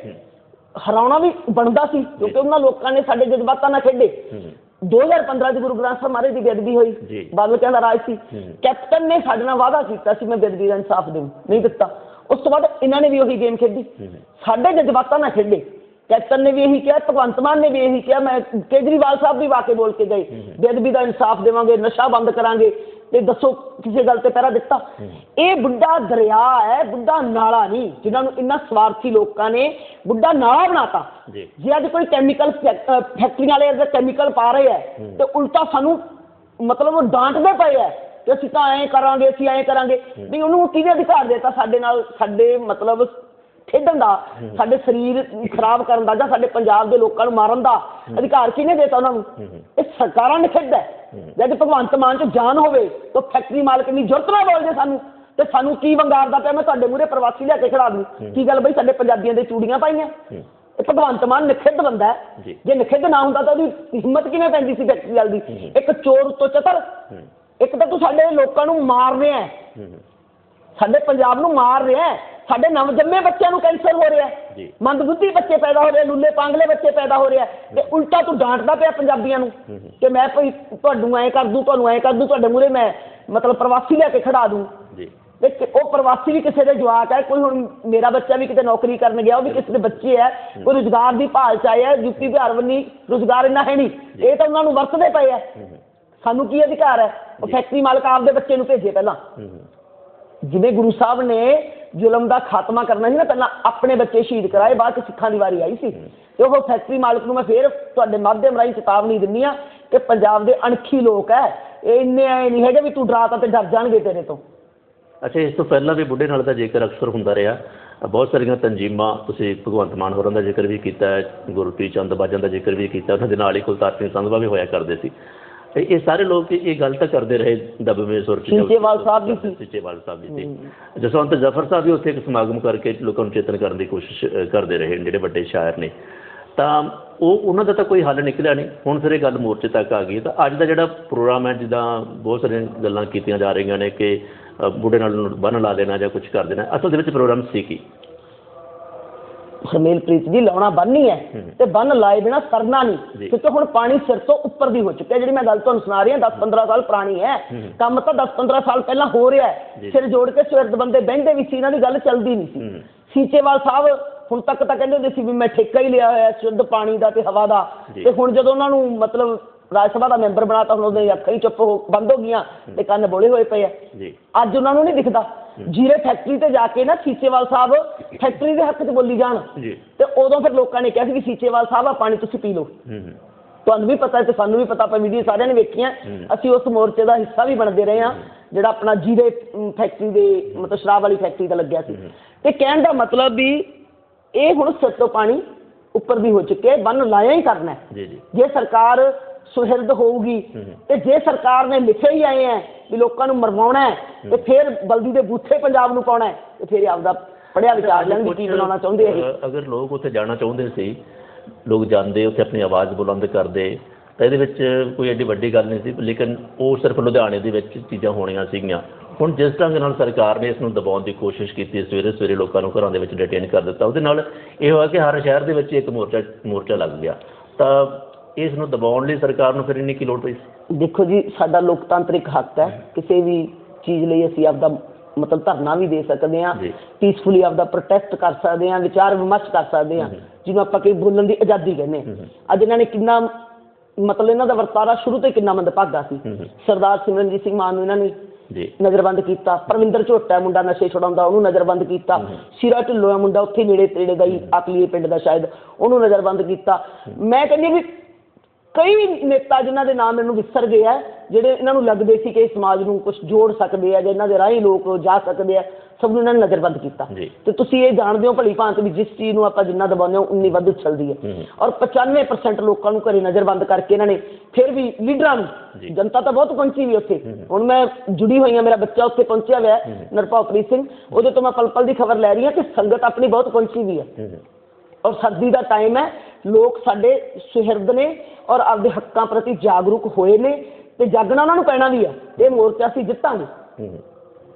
ਹਰਾਉਣਾ ਵੀ ਬਣਦਾ ਸੀ ਕਿਉਂਕਿ ਉਹਨਾਂ ਲੋਕਾਂ ਨੇ ਸਾਡੇ ਜਜ਼ਬਾਤਾਂ ਨਾਲ ਖੇਡੇ। ਹੂੰ। 2015 ਚ ਗੁਰੂ ਗ੍ਰੰਥ ਸਾਹਿਬ ਮਹਾਰਾਜ ਦੀ ਬੇਅਦਬੀ ਹੋਈ। ਬਾਦਲ ਕਹਿੰਦਾ ਰਾਜ ਸੀ। ਕੈਪਟਨ ਨੇ ਸਾਡੇ ਨਾਲ ਵਾਅਦਾ ਕੀਤਾ ਸੀ ਮੈਂ ਬੇਅਦਬੀ ਦਾ ਇਨਸਾਫ ਦੇਵਾਂ ਨਹੀਂ ਦਿੱਤਾ। ਉਸ ਤੋਂ ਬਾਅਦ ਇਹਨਾਂ ਨੇ ਵੀ ਉਹੀ ਗੇਮ ਖੇਡੀ। ਸਾਡੇ ਜਜ਼ਬਾਤਾਂ ਨਾਲ ਖੇਡੇ। ਕੈਪਟਨ ਨੇ ਵੀ ਇਹੀ ਕਿਹਾ ਭਗਵੰਤ ਮਾਨ ਨੇ ਵੀ ਇਹੀ ਕਿਹਾ ਮੈਂ ਕੇਜਰੀਵਾਲ ਸਾਹਿਬ ਵੀ ਵਾਕੇ ਬੋਲ ਕੇ ਗਏ। ਬੇਅਦਬੀ ਦਾ ਇਨਸਾਫ ਦੇਵਾਂਗੇ ਨਸ਼ਾ ਬੰਦ ਕਰਾਂਗੇ ਤੇ ਦੱਸੋ ਕਿਸੇ ਗੱਲ ਤੇ ਪਹਿਰਾ ਦਿੱਤਾ। ਇਹ ਬੁੱਢਾ ਦਰਿਆ ਹੈ ਬੁੱਢਾ ਨਾਲਾ ਨਹੀਂ ਜਿਨ੍ਹਾਂ ਨੂੰ ਇੰਨਾ ਸਵਾਰਥੀ ਲੋਕਾਂ ਨੇ ਬੁੱਢਾ ਨਾਲਾ ਬਣਾਤਾ। ਜੀ। ਅੱਜ ਕੋਈ ਕੈਮੀਕਲ ਫੈਕਟਰੀਆਂ ਵਾਲੇ ਅਗਰ ਕੈਮੀਕਲ ਪਾ ਰਹੇ ਐ ਤੇ ਉਲਟਾ ਸਾਨੂੰ ਮਤਲਬ ਉਹ ਡਾਂਟਦੇ ਪਏ ਐ ਕਿ ਅਸੀਂ ਤਾਂ ਐਂ ਕਰਾਂਗੇ ਅਸੀਂ ਐਂ ਕਰਾਂਗੇ। ਵੀ ਉਹਨੂੰ ਕਿਹਨੇ ਅਧਿਕਾਰ ਦਿੱਤਾ ਸਾਡੇ ਨਾਲ ਸਾਡੇ ਮਤਲਬ ਖੇਡਣ ਦਾ ਸਾਡੇ ਸਰੀਰ ਖਰਾਬ ਕਰਨ ਦਾ ਜਾਂ ਸਾਡੇ ਪੰਜਾਬ ਦੇ ਲੋਕਾਂ ਨੂੰ ਮਾਰਨ ਦਾ ਅਧਿਕਾਰ ਕਿਹਨੇ ਦਿੱਤਾ ਉਹਨਾਂ ਨੂੰ? ਇਹ ਸਰਕਾਰਾਂ ਨੇ ਖੇਡਦਾ ਹੈ। ਜਦ ਭਗਵੰਤ ਮਾਨ ਚ ਜਾਨ ਹੋਵੇ ਤਾਂ ਫੈਕਟਰੀ ਮਾਲਕ ਨਹੀਂ ਜ਼ਰੂਰਤ ਨਾ ਬੋਲਦੇ ਸਾਨੂੰ। ਤੇ ਸਾਨੂੰ ਕੀ ਵੰਗਾਰਦਾ ਪਿਆ? ਮੈਂ ਤੁਹਾਡੇ ਮੂਹਰੇ ਪ੍ਰਵਾਸੀ ਲਿਆ ਕੇ ਖੜਾ ਦੂੰ। ਕੀ ਗੱਲ ਬਈ? ਸਾਡੇ ਪੰਜਾਬੀਆਂ ਦੇ ਚੂੜੀਆਂ ਪਾਈਆਂ। ਇਹ ਭਗਵੰਤ ਮਾਨ ਨਿਖਿੱਧ ਬੰਦਾ ਹੈ। ਜੀ। ਨਿਖਿੱਧ ਨਾ ਹੁੰਦਾ ਤਾਂ ਉਹਦੀ ਹਿੰਮਤ ਕਿਵੇਂ ਪੈਂਦੀ ਸੀ ਫੈਕਟਰੀ ਵਾਲੀ ਦੀ? ਇੱਕ ਚੋਰ ਉੱਤੋਂ ਚਤਰ। ਇੱਕ ਤਾਂ ਤੂੰ ਸਾਡੇ ਲੋਕਾਂ ਨੂੰ ਮਾਰ ਰਿਹਾ ਸਾਡੇ ਪੰਜਾਬ ਨੂੰ ਮਾਰ ਰਿਹਾ ਸਾਡੇ ਨਵਜੰਮੇ ਬੱਚਿਆਂ ਨੂੰ ਕੈਂਸਰ ਹੋ ਰਿਹਾ ਹੈ। ਜੀ। ਮੰਦਬੁੱਧੀ ਬੱਚੇ ਪੈਦਾ ਹੋ ਰਹੇ ਲੁੱਲੇ ਪਾਂਗਲੇ ਬੱਚੇ ਪੈਦਾ ਹੋ ਰਿਹਾ। ਤੇ ਉਲਟਾ ਤੂੰ ਡਾਂਟਦਾ ਪਿਆ ਪੰਜਾਬੀਆਂ ਨੂੰ ਕਿ ਮੈਂ ਭਈ ਤੁਹਾਨੂੰ ਐਂ ਕਰ ਦੂੰ ਤੁਹਾਨੂੰ ਐਂ ਕਰ ਦੂੰ ਤੁਹਾਡੇ ਮੂਹਰੇ ਮੈਂ ਮਤਲਬ ਪ੍ਰਵਾਸੀ ਲਿਆ ਕੇ ਖੜਾ ਦੂੰ। ਜੀ। ਤੇ ਕਿ- ਉਹ ਪ੍ਰਵਾਸੀ ਵੀ ਕਿਸੇ ਦੇ ਜਵਾਕ ਹੈ ਕੋਈ ਹੁਣ ਮੇਰਾ ਬੱਚਾ ਵੀ ਕਿਤੇ ਨੌਕਰੀ ਕਰਨ ਗਿਆ ਉਹ ਵੀ ਕਿਸੇ ਦੇ ਬੱਚੇ ਹੈ ਕੋਈ ਰੁਜ਼ਗਾਰ ਦੀ ਭਾਲ ਚ ਆਇਆ ਯੂਪੀ ਬਿਹਾਰ ਵੰਨੀ ਰੁਜ਼ਗਾਰ ਇੰਨਾ ਹੈ ਨਹੀਂ। ਇਹ ਤਾਂ ਉਹਨਾਂ ਨੂੰ ਵਰਤਦੇ ਪਏ ਹੈ। ਸਾਨੂੰ ਕੀ ਅਧਿਕਾਰ ਹੈ? ਉਹ ਫੈਕਟਰੀ ਮਾਲਕ ਆਪਦੇ ਬੱਚੇ ਨੂੰ ਭੇਜੇ ਪਹਿਲਾਂ। ਜਿਵੇਂ ਗੁਰੂ ਸਾਹਿਬ ਨੇ ਜ਼ੁਲਮ ਦਾ ਖਾਤਮਾ ਕਰਨਾ ਸੀ ਨਾ ਪਹਿਲਾਂ ਆਪਣੇ ਬੱਚੇ ਸ਼ਹੀਦ ਕਰਾਏ, ਬਾਅਦ ਚ ਸਿੱਖਾਂ ਦੀ ਵਾਰੀ ਆਈ ਸੀ। ਤੇ ਉਹ ਫੈਕਟਰੀ ਮਾਲਕ ਨੂੰ ਮੈਂ ਫੇਰ ਤੁਹਾਡੇ ਮਾਧਿਅਮ ਰਾਹੀਂ ਚੇਤਾਵਨੀ ਦਿੰਨੀ ਆ ਕਿ ਪੰਜਾਬ ਦੇ ਅਣਖੀ ਲੋਕ ਹੈ ਇਹ ਇੰਨੇ ਐ ਨਹੀਂ ਹੈਗੇ ਵੀ ਤੂੰ ਡਰਾਤਾ ਤੇ ਡਰ ਜਾਣਗੇ ਤੇਰੇ ਤੋਂ। ਅੱਛਾ, ਇਸ ਤੋਂ ਪਹਿਲਾਂ ਵੀ ਬੁੱਢੇ ਨਾਲ ਦਾ ਜੇਕਰ ਅਕਸਰ ਹੁੰਦਾ ਰਿਹਾ, ਬਹੁਤ ਸਾਰੀਆਂ ਤੰਜੀਮਾਂ ਤੁਸੀਂ ਭਗਵੰਤ ਮਾਨ ਹੋਰਾਂ ਦਾ ਜ਼ਿਕਰ ਵੀ ਕੀਤਾ ਹੈ, ਗੁਰਪ੍ਰੀਤ ਚੰਦ ਬਾਜਾਂ ਦਾ ਜ਼ਿਕਰ ਵੀ ਕੀਤਾ, ਉਹਨਾਂ ਦੇ ਨਾਲ ਹੀ ਕੁਲਤਾਰ ਸਿੰਘ ਸੰਧਵਾ ਵੀ ਹੋਇਆ ਕਰਦੇ ਸੀ। ਇਹ ਇਹ ਸਾਰੇ ਲੋਕ ਇਹ ਗੱਲ ਤਾਂ ਕਰਦੇ ਰਹੇ ਦਬਵੇਂ ਸੁਰ ਚ ਸੀਚੇਵਾਲ ਸਾਹਿਬ ਵੀ ਸੀ। ਸੀਚੇਵਾਲ ਸਾਹਿਬ ਵੀ ਸੀ। ਜਸਵੰਤ ਜ਼ਫਰ ਸਾਹਿਬ ਵੀ ਉੱਥੇ ਇੱਕ ਸਮਾਗਮ ਕਰਕੇ ਲੋਕਾਂ ਨੂੰ ਚੇਤਨ ਕਰਨ ਦੀ ਕੋਸ਼ਿਸ਼ ਕਰਦੇ ਰਹੇ ਜਿਹੜੇ ਵੱਡੇ ਸ਼ਾਇਰ ਨੇ। ਤਾਂ ਉਹ ਉਹਨਾਂ ਦਾ ਤਾਂ ਕੋਈ ਹੱਲ ਨਿਕਲਿਆ ਨਹੀਂ। ਹੁਣ ਫਿਰ ਇਹ ਗੱਲ ਮੋਰਚੇ ਤੱਕ ਆ ਗਈ ਤਾਂ ਅੱਜ ਦਾ ਜਿਹੜਾ ਪ੍ਰੋਗਰਾਮ ਹੈ ਜਿੱਦਾਂ ਬਹੁਤ ਸਾਰੀਆਂ ਗੱਲਾਂ ਕੀਤੀਆਂ ਜਾ ਰਹੀਆਂ ਨੇ ਕਿ ਬੁੱਢੇ ਨਾਲ ਬੰਨ ਲਾ ਦੇਣਾ ਜਾਂ ਕੁਝ ਕਰ ਦੇਣਾ ਅਸਲ ਦੇ ਵਿੱਚ ਪ੍ਰੋਗਰਾਮ ਸੀ ਕੀ? ਹਰਮੇਲਪ੍ਰੀਤ ਜੀ ਲਾਉਣਾ ਬੰਨ ਹੀ ਤੇ ਬੰਨ ਲਾਏ ਬਿਨਾ ਸਰਨਾ। ਨਹੀਂ ਕਿਉਂਕਿ ਹੁਣ ਪਾਣੀ ਸਿਰ ਤੋਂ ਉੱਪਰ ਦੀ ਹੋ ਚੁੱਕਿਆ ਜਿਹੜੀ ਮੈਂ ਗੱਲ ਤੁਹਾਨੂੰ ਸੁਣਾ ਰਹੀ ਹਾਂ 10-15 ਸਾਲ ਪੁਰਾਣੀ ਹੈ ਕੰਮ ਤਾਂ 10-15 ਸਾਲ ਪਹਿਲਾਂ ਹੋ ਰਿਹਾ ਹੈ। ਸਿਰ ਜੋੜ ਕੇ ਸਵੇਰ ਦੇ ਬੰਦੇ ਬਹਿੰਦੇ ਵੀ ਸੀ ਇਹਨਾਂ ਦੀ ਗੱਲ ਚੱਲਦੀ ਨਹੀਂ ਸੀ। ਸੀਚੇਵਾਲ ਸਾਹਿਬ ਹੁਣ ਤੱਕ ਤਾਂ ਕਹਿੰਦੇ ਹੁੰਦੇ ਸੀ ਵੀ ਮੈਂ ਠੇਕਾ ਹੀ ਲਿਆ ਹੋਇਆ ਸ਼ੁੱਧ ਪਾਣੀ ਦਾ ਤੇ ਹਵਾ ਦਾ। ਤੇ ਹੁਣ ਜਦੋਂ ਉਹਨਾਂ ਨੂੰ ਮਤਲਬ ਰਾਜ ਸਭਾ ਦਾ ਮੈਂਬਰ ਬਣਾਤਾ ਹੁਣ ਉਹਦੇ ਅੱਖਾਂ ਹੀ ਚੁੱਪ ਹੋ ਬੰਦ ਹੋ ਗਈਆਂ ਤੇ ਕੰਨ ਬੋਲੇ ਹੋਏ ਪਏ ਆ। ਜੀ। ਅੱਜ ਉਹਨਾਂ ਨੂੰ ਨਹੀਂ ਦਿਖਦਾ। ਜੀਰੇ ਫੈਕਟਰੀ ਤੇ ਜਾ ਕੇ ਨਾ ਸੀਚੇਵਾਲ ਸਾਹਿਬ ਫੈਕਟਰੀ ਦੇ ਹੱਕ 'ਚ ਬੋਲੀ ਜਾਣ। ਜੀ। ਤੇ ਉਦੋਂ ਫਿਰ ਲੋਕਾਂ ਨੇ ਕਿਹਾ ਸੀ ਵੀ ਸੀਚੇਵਾਲ ਸਾਹਿਬ ਆ ਪਾਣੀ ਤੁਸੀਂ ਪੀ ਲਓ। ਤੁਹਾਨੂੰ ਵੀ ਪਤਾ ਹੈ ਤੇ ਸਾਨੂੰ ਵੀ ਪਤਾ ਆਪਾਂ ਵੀਡੀਓ ਸਾਰਿਆਂ ਨੇ ਵੇਖੀਆਂ। ਅਸੀਂ ਉਸ ਮੋਰਚੇ ਦਾ ਹਿੱਸਾ ਵੀ ਬਣਦੇ ਰਹੇ ਹਾਂ ਜਿਹੜਾ ਆਪਣਾ ਜੀਰੇ ਫੈਕਟਰੀ ਦੇ ਮਤਲਬ ਸ਼ਰਾਬ ਵਾਲੀ ਫੈਕਟਰੀ ਦਾ ਲੱਗਿਆ ਸੀ। ਤੇ ਕਹਿਣ ਦਾ ਮਤਲਬ ਵੀ ਇਹ ਹੁਣ ਸਿਰ ਤੋਂ ਪਾਣੀ ਉੱਪਰ ਦੀ ਹੋ ਚੁੱਕਿਆ ਬੰਨ ਲਾਇਆ ਹੀ ਕਰਨਾ ਜੀ। ਜੇ ਸਰਕਾਰ ਸੁਹਿਰਦ ਹੋਊਗੀ। ਤੇ ਜੇ ਸਰਕਾਰ ਨੇ ਲਿਖੇ ਹੀ ਆਏ ਹੈ ਵੀ ਲੋਕਾਂ ਨੂੰ ਮਰਵਾਉਣਾ ਤੇ ਫਿਰ ਬਲਦੀ ਦੇ ਬੂਥੇ ਪੰਜਾਬ ਨੂੰ ਪਾਉਣਾ ਤੇ ਫਿਰ ਆਪਦਾ ਪੜਿਆ ਵਿਚਾਰ ਲੈਣ ਕੀ ਬਣਾਉਣਾ ਚਾਹੁੰਦੇ ਆ ਇਹ ਅਗਰ ਲੋਕ ਉੱਥੇ ਜਾਣਾ ਚਾਹੁੰਦੇ ਸੀ ਲੋਕ ਜਾਂਦੇ ਉੱਥੇ ਆਪਣੀ ਆਵਾਜ਼ ਬੁਲੰਦ ਕਰਦੇ ਤਾਂ ਇਹਦੇ ਵਿੱਚ ਕੋਈ ਐਡੀ ਵੱਡੀ ਗੱਲ ਨਹੀਂ ਸੀ ਲੇਕਿਨ ਉਹ ਸਿਰਫ ਲੁਧਿਆਣੇ ਦੇ ਵਿੱਚ ਚੀਜ਼ਾਂ ਹੋਣੀਆਂ ਸੀਗੀਆਂ। ਹੁਣ ਜਿਸ ਢੰਗ ਨਾਲ ਸਰਕਾਰ ਨੇ ਇਸ ਨੂੰ ਦਬਾਉਣ ਦੀ ਕੋਸ਼ਿਸ਼ ਕੀਤੀ ਸਵੇਰੇ ਸਵੇਰੇ ਲੋਕਾਂ ਨੂੰ ਘਰਾਂ ਦੇ ਵਿੱਚ ਡਿਟੇਨ ਕਰ ਦਿੱਤਾ ਉਹਦੇ ਨਾਲ ਇਹ ਹੋਇਆ ਕਿ ਹਰ ਸ਼ਹਿਰ ਦੇ ਵਿੱਚ ਇੱਕ ਮੋਰਚਾ ਮੋਰਚਾ ਲੱਗ ਗਿਆ। ਤਾਂ ਇਸ ਨੂੰ ਦਬਾਉਣ ਲਈ ਸਰਕਾਰ ਨੂੰ ਫਿਰ ਇੰਨੀ ਕੀ ਲੋੜ ਪਈ ਦੇਖੋ ਜੀ ਸਾਡਾ ਲੋਕਤੰਤਰਿਕ ਹੱਕ ਹੈ। ਕਿਸੇ ਵੀ ਚੀਜ਼ ਲਈ ਅਸੀਂ ਆਪਦਾ ਮਤਲਬ ਧਰਨਾ ਵੀ ਦੇ ਸਕਦੇ ਜੀ। ਪੀਸਫੁਲੀ ਆਪਦਾ ਪ੍ਰੋਟੈਸਟ ਕਰ ਸਕਦੇ ਹਾਂ ਵਿਚਾਰ ਵਿਮਰਸ਼ ਕਰ ਸਕਦੇ ਹਾਂ ਜਿਹਨੂੰ ਆਪਾਂ ਕਈ ਬੋਲਣ ਦੀ ਆਜ਼ਾਦੀ ਕਹਿੰਦੇ ਅੱਜ ਇਹਨਾਂ ਨੇ ਕਿੰਨਾ ਮਤਲਬ ਇਹਨਾਂ ਦਾ ਵਰਤਾਰਾ ਸ਼ੁਰੂ ਤੋਂ ਕਿੰਨਾ ਮੰਦਭਾਗਾ ਸੀ। ਸਰਦਾਰ ਸਿਮਰਨਜੀਤ ਸਿੰਘ ਮਾਨ ਨੂੰ ਇਹਨਾਂ ਨੇ ਜੀ। ਨਜ਼ਰਬੰਦ ਕੀਤਾ। ਪਰਵਿੰਦਰ ਝੋਟਾ ਮੁੰਡਾ ਨਸ਼ੇ ਛੁਡਾਉਂਦਾ ਉਹਨੂੰ ਨਜ਼ਰਬੰਦ ਕੀਤਾ। ਸਿਰਾ ਢਿੱਲੋਂ ਮੁੰਡਾ ਉੱਥੇ ਨੇੜੇ ਤੇੜੇ ਦਾ ਹੀ ਅਕਲੀਏ ਪਿੰਡ ਦਾ ਸ਼ਾਇਦ ਉਹਨੂੰ ਨਜ਼ਰਬੰਦ ਕੀਤਾ। ਮੈਂ ਕਹਿੰਦੀ ਵੀ ਕਈ ਨੇਤਾ ਜਿਨ੍ਹਾਂ ਦੇ ਨਾਮ ਮੈਨੂੰ ਵਿਸਰ ਗਏ ਆ ਜਿਹੜੇ ਇਹਨਾਂ ਨੂੰ ਲੱਗਦੇ ਸੀ ਕਿ ਇਸ ਸਮਾਜ ਨੂੰ ਕੁਝ ਜੋੜ ਸਕਦੇ ਆ ਜਾਂ ਇਹਨਾਂ ਦੇ ਰਾਹੀਂ ਲੋਕ ਜਾ ਸਕਦੇ ਆ ਸਭ ਨੂੰ ਇਹਨਾਂ ਨੇ ਨਜ਼ਰਬੰਦ ਕੀਤਾ। ਤੇ ਤੁਸੀਂ ਇਹ ਜਾਣਦੇ ਹੋ ਭਲੀ ਭਾਂਤ ਵੀ ਜਿਸ ਚੀਜ਼ ਨੂੰ ਆਪਾਂ ਜਿੰਨਾ ਦਬਾਉਂਦੇ ਹਾਂ ਉਨੀ ਵੱਧ ਚੱਲਦੀ ਹੈ। ਔਰ 95% ਲੋਕਾਂ ਨੂੰ ਘਰੇ ਨਜ਼ਰਬੰਦ ਕਰਕੇ ਇਹਨਾਂ ਨੇ ਫਿਰ ਵੀ ਲੀਡਰਾਂ ਨੂੰ ਜਨਤਾ ਤਾਂ ਬਹੁਤ ਪਹੁੰਚੀ ਵੀ ਉੱਥੇ। ਹੁਣ ਮੈਂ ਜੁੜੀ ਹੋਈ ਹਾਂ ਮੇਰਾ ਬੱਚਾ ਉੱਥੇ ਪਹੁੰਚਿਆ ਹੋਇਆ ਨਰਪਾਉਪ੍ਰੀਤ ਸਿੰਘ। ਉਹਦੇ ਤੋਂ ਮੈਂ ਪਲ ਪਲ ਦੀ ਖਬਰ ਲੈ ਰਹੀ ਹਾਂ ਕਿ ਸੰਗਤ ਆਪਣੀ ਬਹੁਤ ਪਹੁੰਚੀ ਵੀ ਹੈ। ਔਰ ਸਰਦੀ ਦਾ ਟਾਈਮ ਹੈ ਲੋਕ ਸਾਡੇ ਸੁਹਿਰਦ ਨੇ ਔਰ ਆਪਦੇ ਹੱਕਾਂ ਪ੍ਰਤੀ ਜਾਗਰੂਕ ਹੋਏ ਨੇ ਤੇ ਜਾਗਣਾ ਉਹਨਾਂ ਨੂੰ ਪੈਣਾ ਵੀ ਹੈ ਇਹ ਮੋਰਚਾ ਅਸੀਂ ਜਿੱਤਾਂਗੇ।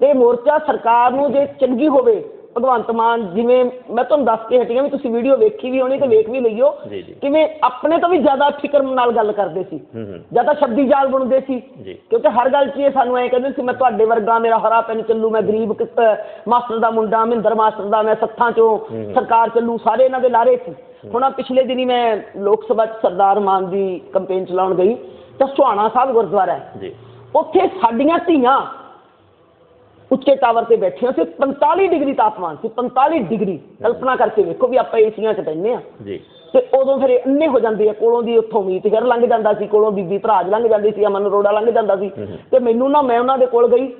ਤੇ ਇਹ ਮੋਰਚਾ ਸਰਕਾਰ ਨੂੰ ਜੇ ਚੰਗੀ ਹੋਵੇ ਭਗਵੰਤ ਮਾਨ ਜਿਵੇਂ ਮੈਂ ਤੁਹਾਨੂੰ ਦੱਸ ਕੇ ਹਟੀ ਹਾਂ ਵੀ ਤੁਸੀਂ ਵੀਡੀਓ ਵੇਖੀ ਵੀ ਹੋਣੀ ਤੇ ਵੇਖ ਵੀ ਲਈਓ। ਕਿਵੇਂ ਆਪਣੇ ਤੋਂ ਵੀ ਜ਼ਿਆਦਾ ਫਿਕਰ ਨਾਲ ਗੱਲ ਕਰਦੇ ਸੀ। ਹੂੰ ਹੂੰ। ਜਾਂ ਤਾਂ ਸ਼ਬਦੀ ਜਾਲ ਬਣਦੇ ਸੀ। ਕਿਉਂਕਿ ਹਰ ਗੱਲ 'ਚ ਇਹ ਸਾਨੂੰ ਐਂ ਕਹਿੰਦੇ ਸੀ ਮੈਂ ਤੁਹਾਡੇ ਵਰਗਾ ਮੇਰਾ ਹਰਾ ਪੈਨ ਚੱਲੂ ਮੈਂ ਗਰੀਬ ਕਿਸ- ਮਾਸਟਰ ਦਾ ਮੁੰਡਾ ਮਹਿੰਦਰ ਮਾਸਟਰ ਦਾ ਮੈਂ ਸੱਥਾਂ 'ਚੋਂ ਸਰਕਾਰ ਚੱਲੂ ਸਾਰੇ ਇਹਨਾਂ ਦੇ ਲਾਰੇ ਸੀ। ਹੁਣ ਆਹ ਪਿਛਲੇ ਦਿਨੀ ਮੈਂ ਲੋਕ ਸਭਾ 'ਚ ਸਰਦਾਰ ਮਾਨ ਦੀ ਕੰਪੇਨ ਚਲਾਉਣ ਗਈ ਤਾਂ ਸੁਹਾਣਾ ਸਾਹਿਬ ਗੁਰਦੁਆਰਾ ਹੈ। ਜੀ। ਉੱਥੇ ਸਾਡੀਆਂ ਧੀਆਂ ਉੱਚੇ ਟਾਵਰ ਤੇ ਬੈਠੀਆਂ ਸੀ 45 ਡਿਗਰੀ ਤਾਪਮਾਨ ਸੀ 45 ਡਿਗਰੀ। ਕਲਪਨਾ ਕਰਕੇ ਵੇਖੋ ਵੀ ਆਪਾਂ ਏਸੀਆਂ 'ਚ ਬੈਠੇ ਆ ਜੀ। ਤੇ ਉਦੋਂ ਫਿਰ ਇਹ ਅੰਨੇ ਹੋ ਜਾਂਦੇ ਆ ਕੋਲੋਂ ਦੀ ਉੱਥੋਂ ਮੀਤ ਫਿਰ ਲੰਘ ਜਾਂਦਾ ਸੀ ਕੋਲੋਂ ਬੀਬੀ ਭਰਾਜ ਲੰਘ ਜਾਂਦੀ ਸੀ ਅਮਨ ਅਰੋੜਾ ਲੰਘ ਜਾਂਦਾ ਸੀ। ਤੇ ਮੈਨੂੰ ਨਾ ਮੈਂ ਉਹਨਾਂ ਦੇ ਕੋਲ ਗਈ।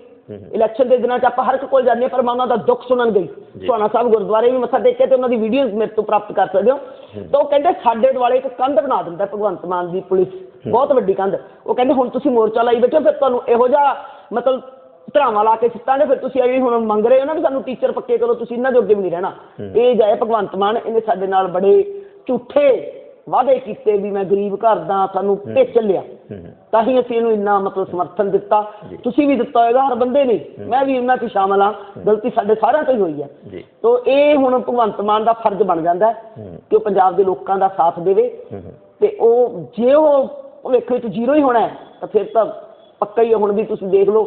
ਇਲੈਕਸ਼ਨ ਦੇ ਦਿਨਾਂ 'ਚ ਆਪਾਂ ਹਰ ਇੱਕ ਕੋਲ ਜਾਂਦੇ ਹਾਂ ਪਰ ਮੈਂ ਉਹਨਾਂ ਦਾ ਦੁੱਖ ਸੁਣਨ ਗਈ। ਸੁਹਾਣਾ ਸਾਹਿਬ ਗੁਰਦੁਆਰੇ ਵੀ ਮੱਥਾ ਟੇਕਿਆ ਤੇ ਉਹਨਾਂ ਦੀ ਵੀਡੀਓਜ਼ ਮੇਰੇ ਤੋਂ ਪ੍ਰਾਪਤ ਕਰ ਸਕਦੇ ਹੋ। ਤਾਂ ਉਹ ਕਹਿੰਦੇ ਸਾਡੇ ਦੁਆਲੇ ਇੱਕ ਕੰਧ ਬਣਾ ਦਿੰਦਾ ਭਗਵੰਤ ਮਾਨ ਦੀ ਪੁਲਿਸ। ਬਹੁਤ ਵੱਡੀ ਕੰਧ। ਉਹ ਕਹਿੰਦੇ ਹੁਣ ਤੁਸੀਂ ਮੋਰਚਾ ਲਾਈ ਬੈਠੇ ਹੋ, ਫਿਰ ਤੁਹਾਨੂੰ ਇਹੋ ਜਿਹਾ ਮਤਲਬ ਧਰਾਵਾਂ ਲਾ ਕੇ ਸਿੱਟਾਂਗੇ ਫਿਰ ਤੁਸੀਂ ਇਹ ਹੁਣ ਮੰਗ ਰਹੇ ਹੋ ਨਾ ਵੀ ਸਾਨੂੰ ਟੀਚਰ ਪੱਕੇ ਕਰੋ ਤੁਸੀਂ ਇਹਨਾਂ ਦੇ ਅੱਗੇ ਵੀ ਨਹੀਂ ਰਹਿਣਾ। ਇਹ ਜਾਏ ਭਗਵੰਤ ਮਾਨ ਇਹਨੇ ਸਾਡੇ ਨਾਲ ਬੜੇ ਝੂਠੇ ਵਾਅਦੇ ਕੀਤੇ ਵੀ ਮੈਂ ਗਰੀਬ ਘਰ ਦਾ ਸਾਨੂੰ ਭੇਜ ਚੱਲਿਆ। ਤਾਂ ਹੀ ਅਸੀਂ ਇਹਨੂੰ ਇੰਨਾ ਮਤਲਬ ਸਮਰਥਨ ਦਿੱਤਾ। ਤੁਸੀਂ ਵੀ ਦਿੱਤਾ ਹੋਏਗਾ ਹਰ ਬੰਦੇ ਨੇ। ਮੈਂ ਵੀ ਉਹਨਾਂ 'ਚ ਸ਼ਾਮਲ ਹਾਂ। ਗਲਤੀ ਸਾਡੇ ਸਾਰਿਆਂ ਤੋਂ ਹੀ ਹੋਈ ਹੈ। ਤੋ ਇਹ ਹੁਣ ਭਗਵੰਤ ਮਾਨ ਦਾ ਫਰਜ਼ ਬਣ ਜਾਂਦਾ ਕਿ ਉਹ ਪੰਜਾਬ ਦੇ ਲੋਕਾਂ ਦਾ ਸਾਥ ਦੇਵੇ। ਤੇ ਉਹ ਜੇ ਉਹ ਭਵਿੱਖ ਵਿੱਚ ਜ਼ੀਰੋ ਹੀ ਹੋਣਾ ਤਾਂ ਫਿਰ ਤਾਂ ਪੱਕਾ ਹੈ। ਹੁਣ ਵੀ ਤੁਸੀਂ ਦੇਖ ਲਓ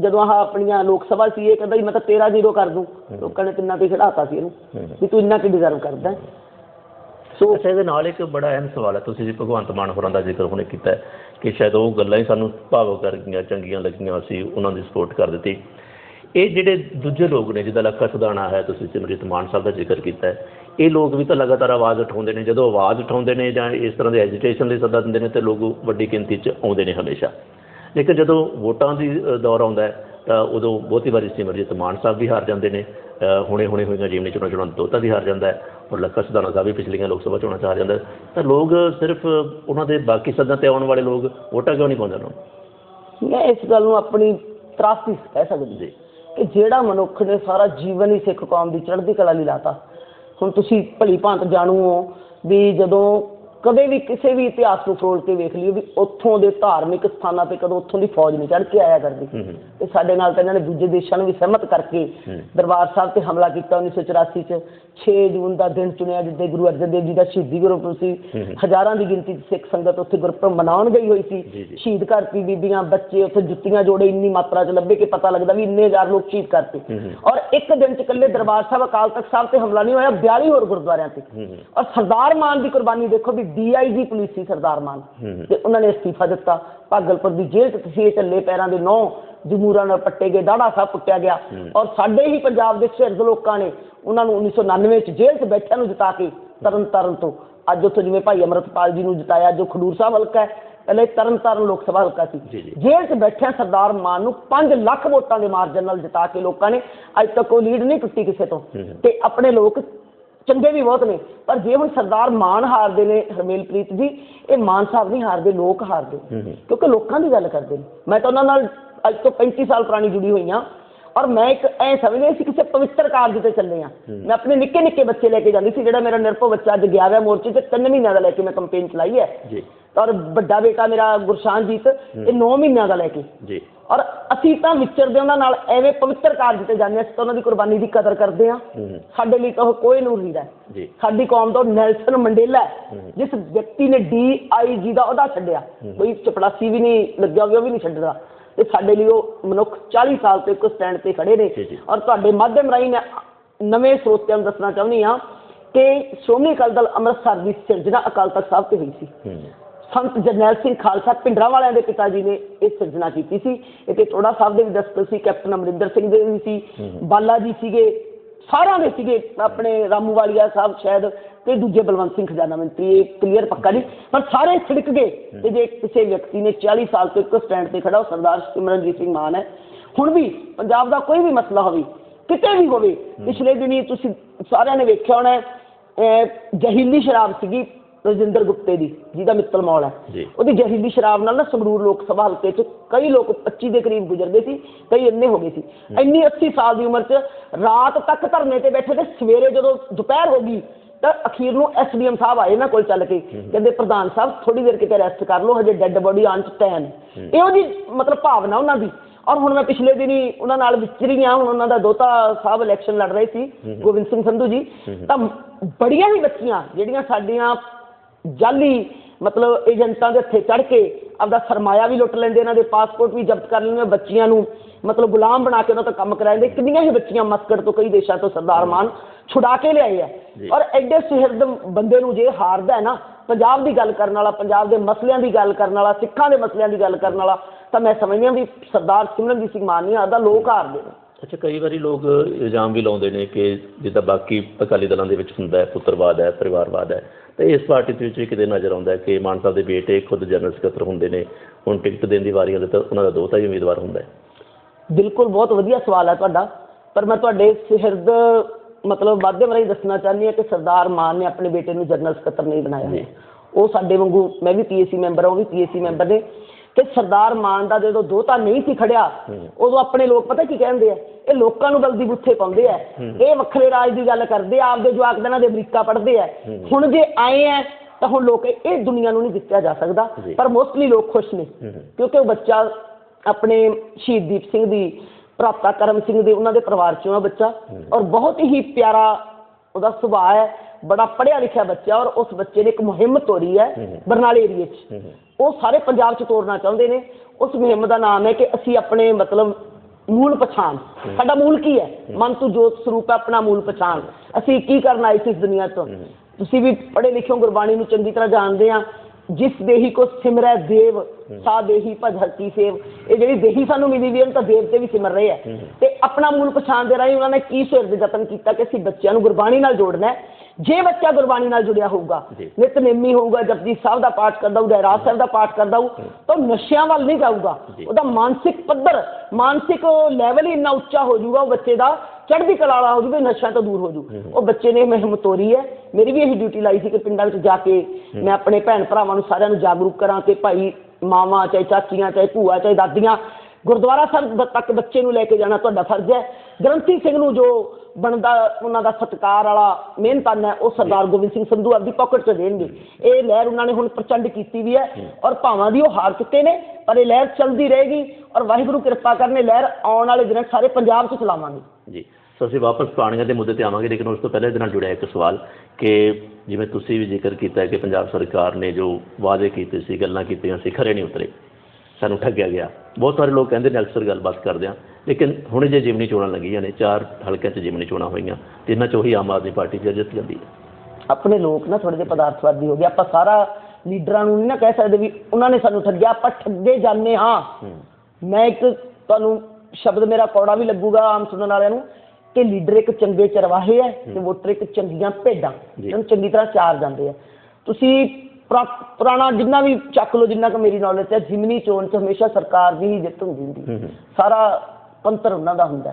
ਜਦੋਂ ਆਹ ਆਪਣੀਆਂ ਲੋਕ ਸਭਾ ਸੀ ਇਹ ਕਹਿੰਦਾ ਜੀ ਮੈਂ ਤਾਂ 13 ਜ਼ੀਰੋ ਕਰ ਦੂੰ। ਲੋਕਾਂ ਨੇ ਤਿੰਨਾਂ ਤੇ ਖੜਾਤਾ ਸੀ ਇਹਨੂੰ ਵੀ ਤੂੰ ਇੰਨਾ ਕਿ ਡਿਜ਼ਰਵ ਕਰਦਾ। ਸੋ ਇਹਦੇ ਨਾਲ ਇੱਕ ਬੜਾ ਅਹਿਮ ਸਵਾਲ ਹੈ। ਤੁਸੀਂ ਜੀ ਭਗਵੰਤ ਮਾਨ ਹੋਰਾਂ ਦਾ ਜ਼ਿਕਰ ਹੁਣੇ ਕੀਤਾ ਕਿ ਸ਼ਾਇਦ ਉਹ ਗੱਲਾਂ ਹੀ ਸਾਨੂੰ ਭਾਵੁਕ ਕਰ ਗਈਆਂ ਚੰਗੀਆਂ ਲੱਗੀਆਂ ਅਸੀਂ ਉਹਨਾਂ ਦੀ ਸਪੋਰਟ ਕਰ ਦਿੱਤੀ। ਇਹ ਜਿਹੜੇ ਦੂਜੇ ਲੋਕ ਨੇ ਜਿੱਦਾਂ ਲੱਖਾ ਸਦਾਣਾ ਹੈ ਤੁਸੀਂ ਸਿਮਰਜੀਤ ਮਾਨ ਸਾਹਿਬ ਦਾ ਜ਼ਿਕਰ ਕੀਤਾ ਇਹ ਲੋਕ ਵੀ ਤਾਂ ਲਗਾਤਾਰ ਆਵਾਜ਼ ਉਠਾਉਂਦੇ ਨੇ। ਜਦੋਂ ਆਵਾਜ਼ ਉਠਾਉਂਦੇ ਨੇ ਜਾਂ ਇਸ ਤਰ੍ਹਾਂ ਦੇ ਐਜੀਟੇਸ਼ਨ ਲਈ ਸੱਦਾ ਦਿੰਦੇ ਨੇ ਤੇ ਲੋਕ ਵੱਡੀ ਗਿਣਤੀ 'ਚ ਆਉਂਦੇ ਨੇ ਹਮੇਸ਼ਾ। ਲੇਕਿਨ ਜਦੋਂ ਵੋਟਾਂ ਦੀ ਦੌਰ ਆਉਂਦਾ ਹੈ ਤਾਂ ਉਦੋਂ ਬਹੁਤੀ ਵਾਰੀ ਸਿਮਰਜੀਤ ਮਾਨ ਸਾਹਿਬ ਵੀ ਹਾਰ ਜਾਂਦੇ ਨੇ ਹੁਣੇ ਹੁਣੇ ਹੋਈਆਂ ਜਿਮਨੀ ਚੋਣਾਂ ਚੋਣਾਂ ਦੋਤਾ ਵੀ ਹਾਰ ਜਾਂਦਾ ਔਰ ਲੱਖਾ ਸਦਾਣਾ ਸਾਹਿਬ ਵੀ ਪਿਛਲੀਆਂ ਲੋਕ ਸਭਾ ਚੋਣਾਂ 'ਚ ਹਾਰ ਜਾਂਦਾ। ਤਾਂ ਲੋਕ ਸਿਰਫ ਉਹਨਾਂ ਦੇ ਬਾਕੀ ਸੱਦਾਂ ਤੇ ਆਉਣ ਵਾਲੇ ਲੋਕ ਵੋਟਾਂ ਕਿਉਂ ਨਹੀਂ ਪਾਉਂਦੇ ਉਹਨਾਂ ਨੂੰ ਮੈਂ ਇਸ ਗੱਲ ਨੂੰ ਆਪਣੀ ਤਰਾਸਦੀ ਕਹਿ ਸਕਦੀ ਜੀ ਕਿ ਜਿਹੜਾ ਮਨੁੱਖ ਨੇ ਸਾਰਾ ਜੀਵਨ ਹੀ ਸਿੱਖ ਕੌਮ ਦੀ ਚੜ੍ਹਦੀ ਕਲਾ ਲਈ ਲਾਤਾ ਹੁਣ ਤੁਸੀਂ ਭਲੀ ਭਾਂਤ ਜਾਣੂ ਹੋ ਵੀ ਜਦੋਂ ਕਦੇ ਵੀ ਕਿਸੇ ਵੀ ਇਤਿਹਾਸ ਨੂੰ ਫਰੋਲ ਕੇ ਵੇਖ ਲਿਓ ਵੀ ਉੱਥੋਂ ਦੇ ਧਾਰਮਿਕ ਸਥਾਨਾਂ ਤੇ ਕਦੋਂ ਉੱਥੋਂ ਦੀ ਫੌਜ ਨਹੀਂ ਚੜ੍ਹ ਕੇ ਆਇਆ ਕਰਦੀ ਤੇ ਸਾਡੇ ਨਾਲ ਤਾਂ ਇਹਨਾਂ ਨੇ ਦੂਜੇ ਦੇਸ਼ਾਂ ਨੂੰ ਵੀ ਸਹਿਮਤ ਕਰਕੇ। ਦਰਬਾਰ ਸਾਹਿਬ ਤੇ ਹਮਲਾ ਕੀਤਾ 1984 ਚ 6 ਜੂਨ ਦਾ ਦਿਨ ਚੁਣਿਆ ਜਿੱਦੇ ਗੁਰੂ ਅਰਜਨ ਦੇਵ ਜੀ ਦਾ ਸ਼ਹੀਦੀ ਗੁਰਪੁਰਬ ਸੀ। ਹਜ਼ਾਰਾਂ ਦੀ ਗਿਣਤੀ 'ਚ ਸਿੱਖ ਸੰਗਤ ਉੱਥੇ ਗੁਰਪੁਰਬ ਮਨਾਉਣ ਗਈ ਹੋਈ ਸੀ। ਸ਼ਹੀਦ ਕਰਤੀ ਬੀਬੀਆਂ ਬੱਚੇ ਉੱਥੇ ਜੁੱਤੀਆਂ ਜੋੜੇ ਇੰਨੀ ਮਾਤਰਾ 'ਚ ਲੱਭੇ ਕਿ ਪਤਾ ਲੱਗਦਾ ਵੀ ਇੰਨੇ ਹਜ਼ਾਰ ਲੋਕ ਸ਼ਹੀਦ ਕਰਤੇ। ਔਰ ਇੱਕ ਦਿਨ 'ਚ ਇਕੱਲੇ ਦਰਬਾਰ ਸਾਹਿਬ ਅਕਾਲ ਤਖਤ ਸਾਹਿਬ ਤੇ ਹਮਲਾ ਨਹੀਂ ਹੋਇਆ 42 ਹੋਰ ਗੁਰਦੁਆਰਿਆਂ ਤੇ ਔਰ ਸਰਦਾਰ ਮਾਨ ਦੀ ਕੁਰਬਾਨੀ ਦੇਖੋ ਵੀ ਡੀਆਈਜੀ ਪੁਲਿਸ ਸੀ ਸਰਦਾਰ ਮਾਨ। ਤੇ ਉਹਨਾਂ ਨੇ ਅਸਤੀਫਾ ਦਿੱਤਾ। ਭਾਗਲਪੁਰ ਦੀ ਜੇਲ੍ਹ 'ਚ ਤਸੀਹੇ ਚੱਲੇ ਪੈਰਾਂ ਦੇ ਨੌ ਜਮੂਰਾਂ ਨਾਲ ਪੱਟੇ ਗਏ ਦਾੜਾ ਸਾਹਿਬ ਪੁੱਟਿਆ ਗਿਆ। ਔਰ ਸਾਡੇ ਹੀ ਪੰਜਾਬ ਦੇ ਸ਼ਹਿਰਦ ਲੋਕਾਂ ਨੇ ਉਹਨਾਂ ਨੂੰ 1999 'ਚ ਜੇਲ੍ਹ 'ਚ ਬੈਠਿਆਂ ਨੂੰ ਜਿਤਾ ਕੇ ਤਰਨ ਤਾਰਨ ਤੋਂ। ਅੱਜ ਉੱਥੋਂ ਜਿਵੇਂ ਭਾਈ ਅਮਰਤਪਾਲ ਜੀ ਨੂੰ ਜਿਤਾਇਆ ਜੋ ਖਡੂਰ ਸਾਹਿਬ ਹਲਕਾ ਹੈ ਪਹਿਲੇ ਤਰਨ ਤਾਰਨ ਲੋਕ ਸਭਾ ਹਲਕਾ ਸੀ। ਜੇਲ੍ਹ 'ਚ ਬੈਠਿਆਂ ਸਰਦਾਰ ਮਾਨ ਨੂੰ 5 ਲੱਖ ਵੋਟਾਂ ਦੇ ਮਾਰਜਨ ਨਾਲ ਜਿਤਾ ਕੇ ਲੋਕਾਂ ਨੇ ਅੱਜ ਤੱਕ ਕੋਈ ਲੀਡ ਨਹੀਂ ਟੁੱਟੀ ਕਿਸੇ ਤੋਂ। ਤੇ ਆਪਣੇ ਲੋਕ ਚੰਗੇ ਵੀ ਬਹੁਤ ਨੇ ਪਰ ਜੇ ਹੁਣ ਸਰਦਾਰ ਮਾਨ ਹਾਰਦੇ ਨੇ ਹਰਮੇਲਪ੍ਰੀਤ ਜੀ ਇਹ ਮਾਨ ਸਾਹਿਬ ਨਹੀਂ ਹਾਰਦੇ ਲੋਕ ਹਾਰਦੇ। ਕਿਉਂਕਿ ਲੋਕਾਂ ਦੀ ਗੱਲ ਕਰਦੇ ਨੇ। ਮੈਂ ਤਾਂ ਉਹਨਾਂ ਨਾਲ ਅੱਜ ਤੋਂ 35 ਸਾਲ ਪੁਰਾਣੀ ਜੁੜੀ ਹੋਈ ਹਾਂ। ਔਰ ਮੈਂ ਇੱਕ ਐ ਸਮਝਦੇ ਸੀ ਕਿਸੇ ਪਵਿੱਤਰ ਕਾਰਜ ਤੇ ਚੱਲੇ ਆ ਮੈਂ ਆਪਣੇ ਨਿੱਕੇ ਨਿੱਕੇ ਬੱਚੇ ਲੈ ਕੇ ਜਾਂਦੀ ਸੀ ਜਿਹੜਾ ਮੇਰਾ ਨਿਰਭੋ ਬੱਚਾ ਅੱਜ ਗਿਆ ਹੋਇਆ ਮੋਰਚੇ ਤੇ 3 ਮਹੀਨਿਆਂ ਦਾ ਲੈ ਕੇ ਮੈਂ ਕੰਪੇਨ ਚਲਾਈ ਹੈ। ਜੀ। ਔਰ ਵੱਡਾ ਬੇਟਾ ਮੇਰਾ ਗੁਰਸ਼ਾਨਜੀਤ ਇਹ 9 ਮਹੀਨਿਆਂ ਦਾ ਲੈ ਕੇ। ਜੀ। ਔਰ ਅਸੀਂ ਤਾਂ ਵਿਚਰਦੇ ਉਹਨਾਂ ਨਾਲ ਐਵੇਂ ਪਵਿੱਤਰ ਕਾਰਜ ਤੇ ਜਾਂਦੇ ਅਸੀਂ ਤਾਂ ਉਹਨਾਂ ਦੀ ਕੁਰਬਾਨੀ ਦੀ ਕਦਰ ਕਰਦੇ ਹੂੰ। ਸਾਡੇ ਲਈ ਤਾਂ ਉਹ ਕੋਈ ਨੂਰ ਹੀਰਾ ਹੈ ਜੀ। ਸਾਡੀ ਕੌਮ ਦਾ ਉਹ ਨੈਲਸਨ ਮੰਡੇਲਾ ਜਿਸ ਵਿਅਕਤੀ ਨੇ ਡੀਆਈਜੀ ਦਾ ਅਹੁਦਾ ਛੱਡਿਆ ਕੋਈ ਚਪੜਾਸੀ ਵੀ ਨਹੀਂ ਲੱਗਿਆ ਹੋਇਆ ਉਹ ਵੀ ਨਹੀਂ ਛੱਡਦਾ। ਤੇ ਸਾਡੇ ਲਈ ਉਹ ਮਨੁੱਖ 40 ਸਾਲ ਤੋਂ ਇੱਕ ਸਟੈਂਡ ਤੇ ਖੜੇ ਨੇ। ਔਰ ਤੁਹਾਡੇ ਮਾਧਿਅਮ ਰਾਹੀਂ ਮੈਂ ਨਵੇਂ ਸਰੋਤਿਆਂ ਨੂੰ ਦੱਸਣਾ ਚਾਹੁੰਦੀ ਹਾਂ ਕਿ ਸ਼੍ਰੋਮਣੀ ਅਕਾਲੀ ਦਲ ਅੰਮ੍ਰਿਤਸਰ ਦੀ ਸਿਰਜਣਾ ਅਕਾਲ ਤਖਤ ਸਾਹਿਬ ਤੇ ਹੋਈ ਸੀ। ਸੰਤ ਜਰਨੈਲ ਸਿੰਘ ਖਾਲਸਾ ਪਿੰਡਰਾਂ ਵਾਲਿਆਂ ਦੇ ਪਿਤਾ ਜੀ ਨੇ ਇਹ ਸਿਰਜਣਾ ਕੀਤੀ ਸੀ। ਇਹ ਤੇ ਟੋੜਾ ਸਾਹਿਬ ਦੇ ਵੀ ਦਸਤਖਤ ਸੀ ਕੈਪਟਨ ਅਮਰਿੰਦਰ ਸਿੰਘ ਦੇ ਵੀ ਸੀ। ਬਾਲਾ ਜੀ ਸੀਗੇ ਸਾਰਿਆਂ ਦੇ ਸੀਗੇ ਆਪਣੇ ਰਾਮੂ ਵਾਲੀਆ ਸਾਹਿਬ ਸ਼ਾਇਦ ਤੇ ਦੂਜੇ ਬਲਵੰਤ ਸਿੰਘ ਖਜ਼ਾਨਾ ਮੰਤਰੀ ਇਹ ਕਲੀਅਰ ਪੱਕਾ ਨਹੀਂ ਪਰ ਸਾਰੇ ਛਿੜਕ ਗਏ ਤੇ ਜੇ ਕਿਸੇ ਵਿਅਕਤੀ ਨੇ 40 ਸਾਲ ਤੋਂ ਇੱਕ ਸਟੈਂਡ ਤੇ ਖੜਾ ਉਹ ਸਰਦਾਰ ਸਿਮਰਨਜੀਤ ਸਿੰਘ ਮਾਨ ਹੈ। ਹੁਣ ਵੀ ਪੰਜਾਬ ਦਾ ਕੋਈ ਵੀ ਮਸਲਾ ਹੋਵੇ ਕਿਤੇ ਵੀ ਹੋਵੇ ਪਿਛਲੇ ਦਿਨੀ ਤੁਸੀਂ ਸਾਰਿਆਂ ਨੇ ਵੇਖਿਆ ਹੋਣਾ ਹੈ, ਜ਼ਹਿਰੀਲੀ ਸ਼ਰਾਬ ਸੀਗੀ ਰਜਿੰਦਰ ਗੁਪਤੇ ਦੀ ਜਿਹਦਾ ਮਿੱਤਲ ਮੌਲ ਹੈ। ਉਹਦੀ ਜ਼ਹਿਰੀਲੀ ਸ਼ਰਾਬ ਨਾਲ ਨਾ ਸੰਗਰੂਰ ਲੋਕ ਸਭਾ ਹਲਕੇ 'ਚ ਕਈ ਲੋਕ 25 ਦੇ ਕਰੀਬ ਗੁਜ਼ਰਦੇ ਸੀ ਕਈ ਇੰਨੇ ਹੋ ਗਏ ਸੀ। ਇੰਨੀ 80 ਸਾਲ ਦੀ ਉਮਰ 'ਚ ਰਾਤ ਤੱਕ ਧਰਨੇ ਤੇ ਬੈਠੇ ਤੇ ਸਵੇਰੇ ਜਦੋਂ ਦੁਪਹਿਰ ਹੋ ਗਈ ਤਾਂ ਅਖੀਰ ਨੂੰ ਐਸਡੀਐਮ ਸਾਹਿਬ ਆਏ ਨਾ ਕੋਲ ਚੱਲ ਕੇ ਕਹਿੰਦੇ ਪ੍ਰਧਾਨ ਸਾਹਿਬ ਥੋੜੀ ਦੇਰ ਕਿਤੇ ਰੈਸਟ ਕਰ ਲਓ ਹਜੇ ਡੈੱਡ ਬੋਡੀ ਆਉਣ 'ਚ ਹੈ। ਇਹੋ ਜੀ ਮਤਲਬ ਭਾਵਨਾ ਉਹਨਾਂ ਦੀ। ਔਰ ਹੁਣ ਮੈਂ ਪਿਛਲੇ ਦਿਨੀ ਉਹਨਾਂ ਨਾਲ ਵਿਚਰੀ ਹਾਂ ਹੁਣ ਉਹਨਾਂ ਦਾ ਦੋਤਾ ਸਾਹਿਬ ਇਲੈਕਸ਼ਨ ਲੜ ਰਹੇ ਸੀ ਗੋਬਿੰਦ ਸਿੰਘ ਸੰਧੂ ਜੀ। ਤਾਂ ਬੜੀਆਂ ਹੀ ਬੱਚੀਆਂ ਜਿਹੜੀਆਂ ਸਾਡੀਆਂ ਜਾਲੀ ਮਤਲਬ ਏਜੰਟਾਂ ਦੇ ਹੱਥੇ ਚੜ ਕੇ ਆਪਦਾ ਸਰਮਾਇਆ ਵੀ ਲੁੱਟ ਲੈਂਦੇ ਇਹਨਾਂ ਦੇ ਪਾਸਪੋਰਟ ਵੀ ਜ਼ਬਤ ਕਰ ਲੈਂਦੇ ਬੱਚੀਆਂ ਨੂੰ ਮਤਲਬ ਗੁਲਾਮ ਬਣਾ ਕੇ ਉਹਨਾਂ ਤੋਂ ਕੰਮ ਕਰਾਉਂਦੇ। ਕਿੰਨੀਆਂ ਹੀ ਬੱਚੀਆਂ ਮਸਕਟ ਤੋਂ ਕਈ ਦੇਸ਼ਾਂ ਤੋਂ ਸਰਦਾਰ ਮਾਨ ਛੁਡਾ ਕੇ ਲਿਆਏ ਆ। ਔਰ ਐਡੇ ਸੁਹਿਰਦ ਬੰਦੇ ਨੂੰ ਜੇ ਹਾਰਦਾ ਹੈ ਨਾ ਪੰਜਾਬ ਦੀ ਗੱਲ ਕਰਨ ਵਾਲਾ ਪੰਜਾਬ ਦੇ ਮਸਲਿਆਂ ਦੀ ਗੱਲ ਕਰਨ ਵਾਲਾ ਸਿੱਖਾਂ ਦੇ ਮਸਲਿਆਂ ਦੀ ਗੱਲ ਕਰਨ ਵਾਲਾ ਤਾਂ ਮੈਂ ਸਮਝਦੀ ਹਾਂ ਵੀ ਸਰਦਾਰ ਸਿਮਰਨਜੀਤ ਸਿੰਘ ਮਾਨ ਨਹੀਂ ਹਾਰਦਾ ਲੋਕ ਹਾਰਦੇ ਨੇ। ਅੱਛਾ ਕਈ ਵਾਰੀ ਲੋਕ ਇਲਜ਼ਾਮ ਵੀ ਲਾਉਂਦੇ ਨੇ ਕਿ ਜਿੱਦਾਂ ਬਾਕੀ ਅਕਾਲੀ ਦਲਾਂ ਦੇ ਵਿੱਚ ਹੁੰਦਾ ਹੈ ਪੁੱਤਰਵਾਦ ਹੈ ਪਰਿਵਾਰਵਾਦ ਹੈ ਤੇ ਇਸ ਪਾਰਟੀ ਦੇ ਵਿੱਚ ਵੀ ਕਿਤੇ ਨਜ਼ਰ ਆਉਂਦਾ ਹੈ ਕਿ ਮਾਨ ਸਾਹਿਬ ਦੇ ਬੇਟੇ ਖੁਦ ਜਨਰਲ ਸਕੱਤਰ ਹੁੰਦੇ ਨੇ ਹੁਣ ਟਿਕਟ ਦੇਣ ਦੀ ਵਾਰੀ ਆਉਂਦੀ ਤਾਂ ਉਹਨਾਂ ਦਾ ਦੋਤਾ ਹੀ ਉਮੀਦਵਾਰ ਹੁੰਦਾ ਹੈ। ਬਿਲਕੁਲ ਬਹੁਤ ਵਧੀਆ ਸਵਾਲ ਹੈ ਤੁਹਾਡਾ ਪਰ ਮੈਂ ਤੁਹਾਡੇ ਸਿਹਰਦ ਮਤਲਬ ਮਾਧਿਅਮ ਰਾਹੀਂ ਦੱਸਣਾ ਚਾਹੁੰਦੀ ਹਾਂ ਕਿ ਸਰਦਾਰ ਮਾਨ ਨੇ ਆਪਣੇ ਬੇਟੇ ਨੂੰ ਜਨਰਲ ਸਕੱਤਰ ਨਹੀਂ ਬਣਾਇਆ। ਉਹ ਸਾਡੇ ਵਾਂਗੂ ਮੈਂ ਵੀ ਪੀਏਸੀ ਮੈਂਬਰ ਹਾਂ ਉਹ ਵੀ ਪੀਏਸੀ ਮੈਂਬਰ ਨੇ। ਕਿ ਸਰਦਾਰ ਮਾਨ ਦਾ ਜਦੋਂ ਦੋਤਾ ਨਹੀਂ ਸੀ ਖੜਿਆ ਉਦੋਂ ਆਪਣੇ ਲੋਕ ਪਤਾ ਕੀ ਕਹਿੰਦੇ ਆ? ਇਹ ਲੋਕਾਂ ਨੂੰ ਬਲਦੀ ਬੁੱਥੇ ਪਾਉਂਦੇ ਆ। ਇਹ ਵੱਖਰੇ ਰਾਜ ਦੀ ਗੱਲ ਕਰਦੇ ਆ ਆਪਦੇ ਜਵਾਕ ਦੇ ਦੇ ਅਮਰੀਕਾ ਪੜ੍ਹਦੇ ਆ। ਹੁਣ ਜੇ ਆਏ ਆ ਤਾਂ ਹੁਣ ਲੋਕ ਇਹ ਦੁਨੀਆ ਨੂੰ ਨਹੀਂ ਜਿੱਤਿਆ ਜਾ ਸਕਦਾ। ਪਰ ਮੋਸਟਲੀ ਲੋਕ ਖੁਸ਼ ਨੇ। ਕਿਉਂਕਿ ਉਹ ਬੱਚਾ ਆਪਣੇ ਸ਼ਹੀਦ ਦੀਪ ਸਿੰਘ ਦੀ ਭਰਾਤਾ ਕਰਮ ਸਿੰਘ ਦੇ ਉਹਨਾਂ ਦੇ ਪਰਿਵਾਰ ਚੋਂ ਆ ਬੱਚਾ। ਔਰ ਬਹੁਤ ਹੀ ਪਿਆਰਾ ਉਹਦਾ ਸੁਭਾਅ ਹੈ। ਬੜਾ ਪੜ੍ਹਿਆ ਲਿਖਿਆ ਬੱਚਾ ਔਰ ਉਸ ਬੱਚੇ ਨੇ ਇੱਕ ਮੁਹਿੰਮ ਤੋਰੀ ਹੈ ਬਰਨਾਲੇ ਏਰੀਏ 'ਚ। ਹੂੰ ਹੂੰ। ਉਹ ਸਾਰੇ ਪੰਜਾਬ 'ਚ ਤੋਰਨਾ ਚਾਹੁੰਦੇ ਨੇ। ਉਸ ਮੁਹਿੰਮ ਦਾ ਨਾਮ ਹੈ ਕਿ ਅਸੀਂ ਆਪਣੇ ਮਤਲਬ ਮੂਲ ਪਛਾਣ। ਸਾਡਾ ਮੂਲ ਕੀ ਹੈ? ਮਨ ਤੂੰ ਜੋਤ ਸਰੂਪ ਹੈ ਆਪਣਾ ਮੂਲ ਪਛਾਣ। ਅਸੀਂ ਕੀ ਕਰਨ ਆਏ ਸੀ ਇਸ ਦੁਨੀਆ ਤੋਂ? ਤੁਸੀਂ ਵੀ ਪੜ੍ਹੇ ਲਿਖੇ ਹੋ ਗੁਰਬਾਣੀ ਨੂੰ ਚੰਗੀ ਤਰ੍ਹਾਂ ਜਾਣਦੇ ਆ। ਜਿਸ ਦੇਹੀ ਕੋ ਸਿਮਰੈ ਦੇਵ ਸਾ ਦੇਹੀ ਭਜਤੀ ਸੇਵ। ਇਹ ਜਿਹੜੀ ਦੇਹੀ ਸਾਨੂੰ ਮਿਲੀ ਵੀ ਹੈ, ਉਹਨੂੰ ਤਾਂ ਦੇਵਤੇ ਵੀ ਸਿਮਰ ਰਹੇ ਆ ਤੇ ਆਪਣਾ ਮੂਲ ਪਛਾਣ ਦੇ ਰਾਹੀਂ ਉਹਨਾਂ ਨੇ ਕੀ ਸਿਰ ਦੇ ਯਤਨ ਕੀਤਾ ਕਿ ਅਸੀਂ ਬੱਚਿਆਂ ਨੂੰ ਗੁਰਬਾਣੀ ਨਾਲ ਜੋੜਨਾ ਹੈ? ਜੇ ਬੱਚਾ ਗੁਰਬਾਣੀ ਨਾਲ ਜੁੜਿਆ ਹੋਊਗਾ ਜੀ। ਨਿਤਨੇਮੀ ਹੋਊਗਾ ਜਪਜੀ ਸਾਹਿਬ ਦਾ ਪਾਠ ਕਰਦਾ ਹੋਊ ਰਹਿਰਾਸ ਸਾਹਿਬ ਦਾ ਪਾਠ ਕਰਦਾ ਹੋਊ ਤਾਂ ਨਸ਼ਿਆਂ ਵੱਲ ਨਹੀਂ ਜਾਊਗਾ। ਜੀ। ਉਹਦਾ ਮਾਨਸਿਕ ਪੱਧਰ ਮਾਨਸਿਕ ਲੈਵਲ ਹੀ ਇੰਨਾ ਉੱਚਾ ਹੋ ਜਾਊਗਾ ਉਹ ਬੱਚੇ ਦਾ ਚੜ੍ਹਦੀ ਕਲਾ ਵਾਲਾ ਹੋ ਜਾਊਗਾ ਨਸ਼ਿਆਂ ਤੋਂ ਦੂਰ ਹੋ ਜਾਊ। ਉਹ ਬੱਚੇ ਨੇ ਮਹਿਮ ਤੋਰੀ ਹੈ। ਮੇਰੀ ਵੀ ਇਹੀ ਡਿਊਟੀ ਲਾਈ ਸੀ ਕਿ ਪਿੰਡਾਂ ਵਿੱਚ ਜਾ ਕੇ ਮੈਂ ਆਪਣੇ ਭੈਣ ਭਰਾਵਾਂ ਨੂੰ ਸਾਰਿਆਂ ਨੂੰ ਜਾਗਰੂਕ ਕਰਾਂ ਕਿ ਭਾਈ ਮਾਵਾਂ ਚਾਹੇ ਚਾਚੀਆਂ ਚਾਹੇ ਭੂਆ ਚਾਹੇ ਦਾਦੀਆਂ ਗੁਰਦੁਆਰਾ ਸਾਹਿਬ ਤੱਕ ਬੱਚੇ ਨੂੰ ਲੈ ਕੇ ਜਾਣਾ ਤੁਹਾਡਾ ਫਰਜ਼ ਹੈ। ਗ੍ਰੰਥੀ ਸਿੰਘ ਨੂੰ ਜੋ ਬਣਦਾ ਉਹਨਾਂ ਦਾ ਸਤਿਕਾਰ ਵਾਲਾ ਮਿਹਨਤਾਨਾ ਹੈ ਉਹ ਸਰਦਾਰ ਗੋਬਿੰਦ ਸਿੰਘ ਸੰਧੂ ਆਪਦੀ ਪਾਕਟ 'ਚ ਦੇਣਗੇ। ਇਹ ਲਹਿਰ ਉਹਨਾਂ ਨੇ ਹੁਣ ਪ੍ਰਚੰਡ ਕੀਤੀ ਵੀ ਹੈ ਔਰ ਭਾਵਾਂ ਦੀ ਉਹ ਹਾਰ ਚੁੱਕੇ ਨੇ ਪਰ ਇਹ ਲਹਿਰ ਚੱਲਦੀ ਰਹੇਗੀ ਔਰ ਵਾਹਿਗੁਰੂ ਕਿਰਪਾ ਕਰਨੇ ਲਹਿਰ ਆਉਣ ਵਾਲੇ ਦਿਨਾਂ ਸਾਰੇ ਪੰਜਾਬ 'ਚ ਚਲਾਵਾਂਗੇ। ਜੀ। ਸੋ ਅਸੀਂ ਵਾਪਸ ਪਾਣੀਆਂ ਦੇ ਮੁੱਦੇ ਤੇ ਆਵਾਂਗੇ ਲੇਕਿਨ ਉਸ ਤੋਂ ਪਹਿਲਾਂ ਇਹਦੇ ਨਾਲ ਜੁੜਿਆ ਇੱਕ ਸਵਾਲ ਕਿ ਜਿਵੇਂ ਤੁਸੀਂ ਵੀ ਜ਼ਿਕਰ ਕੀਤਾ ਹੈ ਕਿ ਪੰਜਾਬ ਸਰਕਾਰ ਨੇ ਜੋ ਵਾਅਦੇ ਕੀਤੇ ਸੀ ਗੱਲਾਂ ਕੀਤੀਆਂ ਸੀ ਖਰੇ ਨਹੀਂ ਉਤਰੇ। ਸਾਨੂੰ ਠੱਗਿਆ ਗਿਆ। ਬਹੁਤ ਸਾਰੇ ਲੋਕ ਕਹਿੰਦੇ ਨੇ ਅਕਸਰ ਗੱਲਬਾਤ ਕਰਦੇ ਆ ਲੇਕਿਨ ਹੁਣ ਜੇ ਜਿਮਨੀ ਚੋਣਾਂ ਲੱਗੀਆਂ ਨੇ ਚਾਰ ਹਲਕਿਆਂ 'ਚ ਜਿਮਨੀ ਚੋਣਾਂ ਹੋਈਆਂ ਤੇ ਇਹਨਾਂ 'ਚੋਂ ਹੀ ਆਮ ਆਦਮੀ ਪਾਰਟੀ ਜਿੱਤ ਜਾਂਦੀ ਹੈ। ਆਪਣੇ ਲੋਕ ਨਾ ਥੋੜੇ ਜਿਹੇ ਪਦਾਰਥਵਾਦੀ ਹੋ ਗਏ। ਆਪਾਂ ਸਾਰਾ ਲੀਡਰਾਂ ਨੂੰ ਨਹੀਂ ਨਾ ਕਹਿ ਸਕਦੇ ਵੀ ਉਹਨਾਂ ਨੇ ਸਾਨੂੰ ਠੱਗਿਆ ਆਪਾਂ ਠੱਗੇ ਜਾਂਦੇ ਹਾਂ। ਮੈਂ ਇੱਕ ਤੁਹਾਨੂੰ ਸ਼ਬਦ ਮੇਰਾ ਕੌੜਾ ਵੀ ਲੱਗੂਗਾ ਆਮ ਸੁਣਨ ਵਾਲਿਆਂ ਨੂੰ ਕਿ ਲੀਡਰ ਇੱਕ ਚੰਗੇ ਚਰਵਾਹੇ ਹੈ ਤੇ ਵੋਟਰ ਇੱਕ ਚੰਗੀਆਂ ਭੇਡਾਂ ਜੀ। ਇਹਨੂੰ ਚੰਗੀ ਤਰ੍ਹਾਂ ਚਾਰ ਜਾਂਦੇ ਆ। ਤੁਸੀਂ ਪੁਰਾ- ਪੁਰਾਣਾ ਜਿੰਨਾ ਵੀ ਚੱਕ ਲਓ ਜਿੰਨਾ ਕੁ ਮੇਰੀ ਨੌਲੇਜ ਹੈ ਜਿਮਨੀ ਚੋਣ 'ਚ ਹਮੇਸ਼ਾ ਸਰਕਾਰ ਦੀ ਹੀ ਜਿੱਤ ਹੁੰਦੀ ਹੁੰਦੀ ਸਾਰਾ ਪੰਤਰ ਉਹਨਾਂ ਦਾ ਹੁੰਦਾ।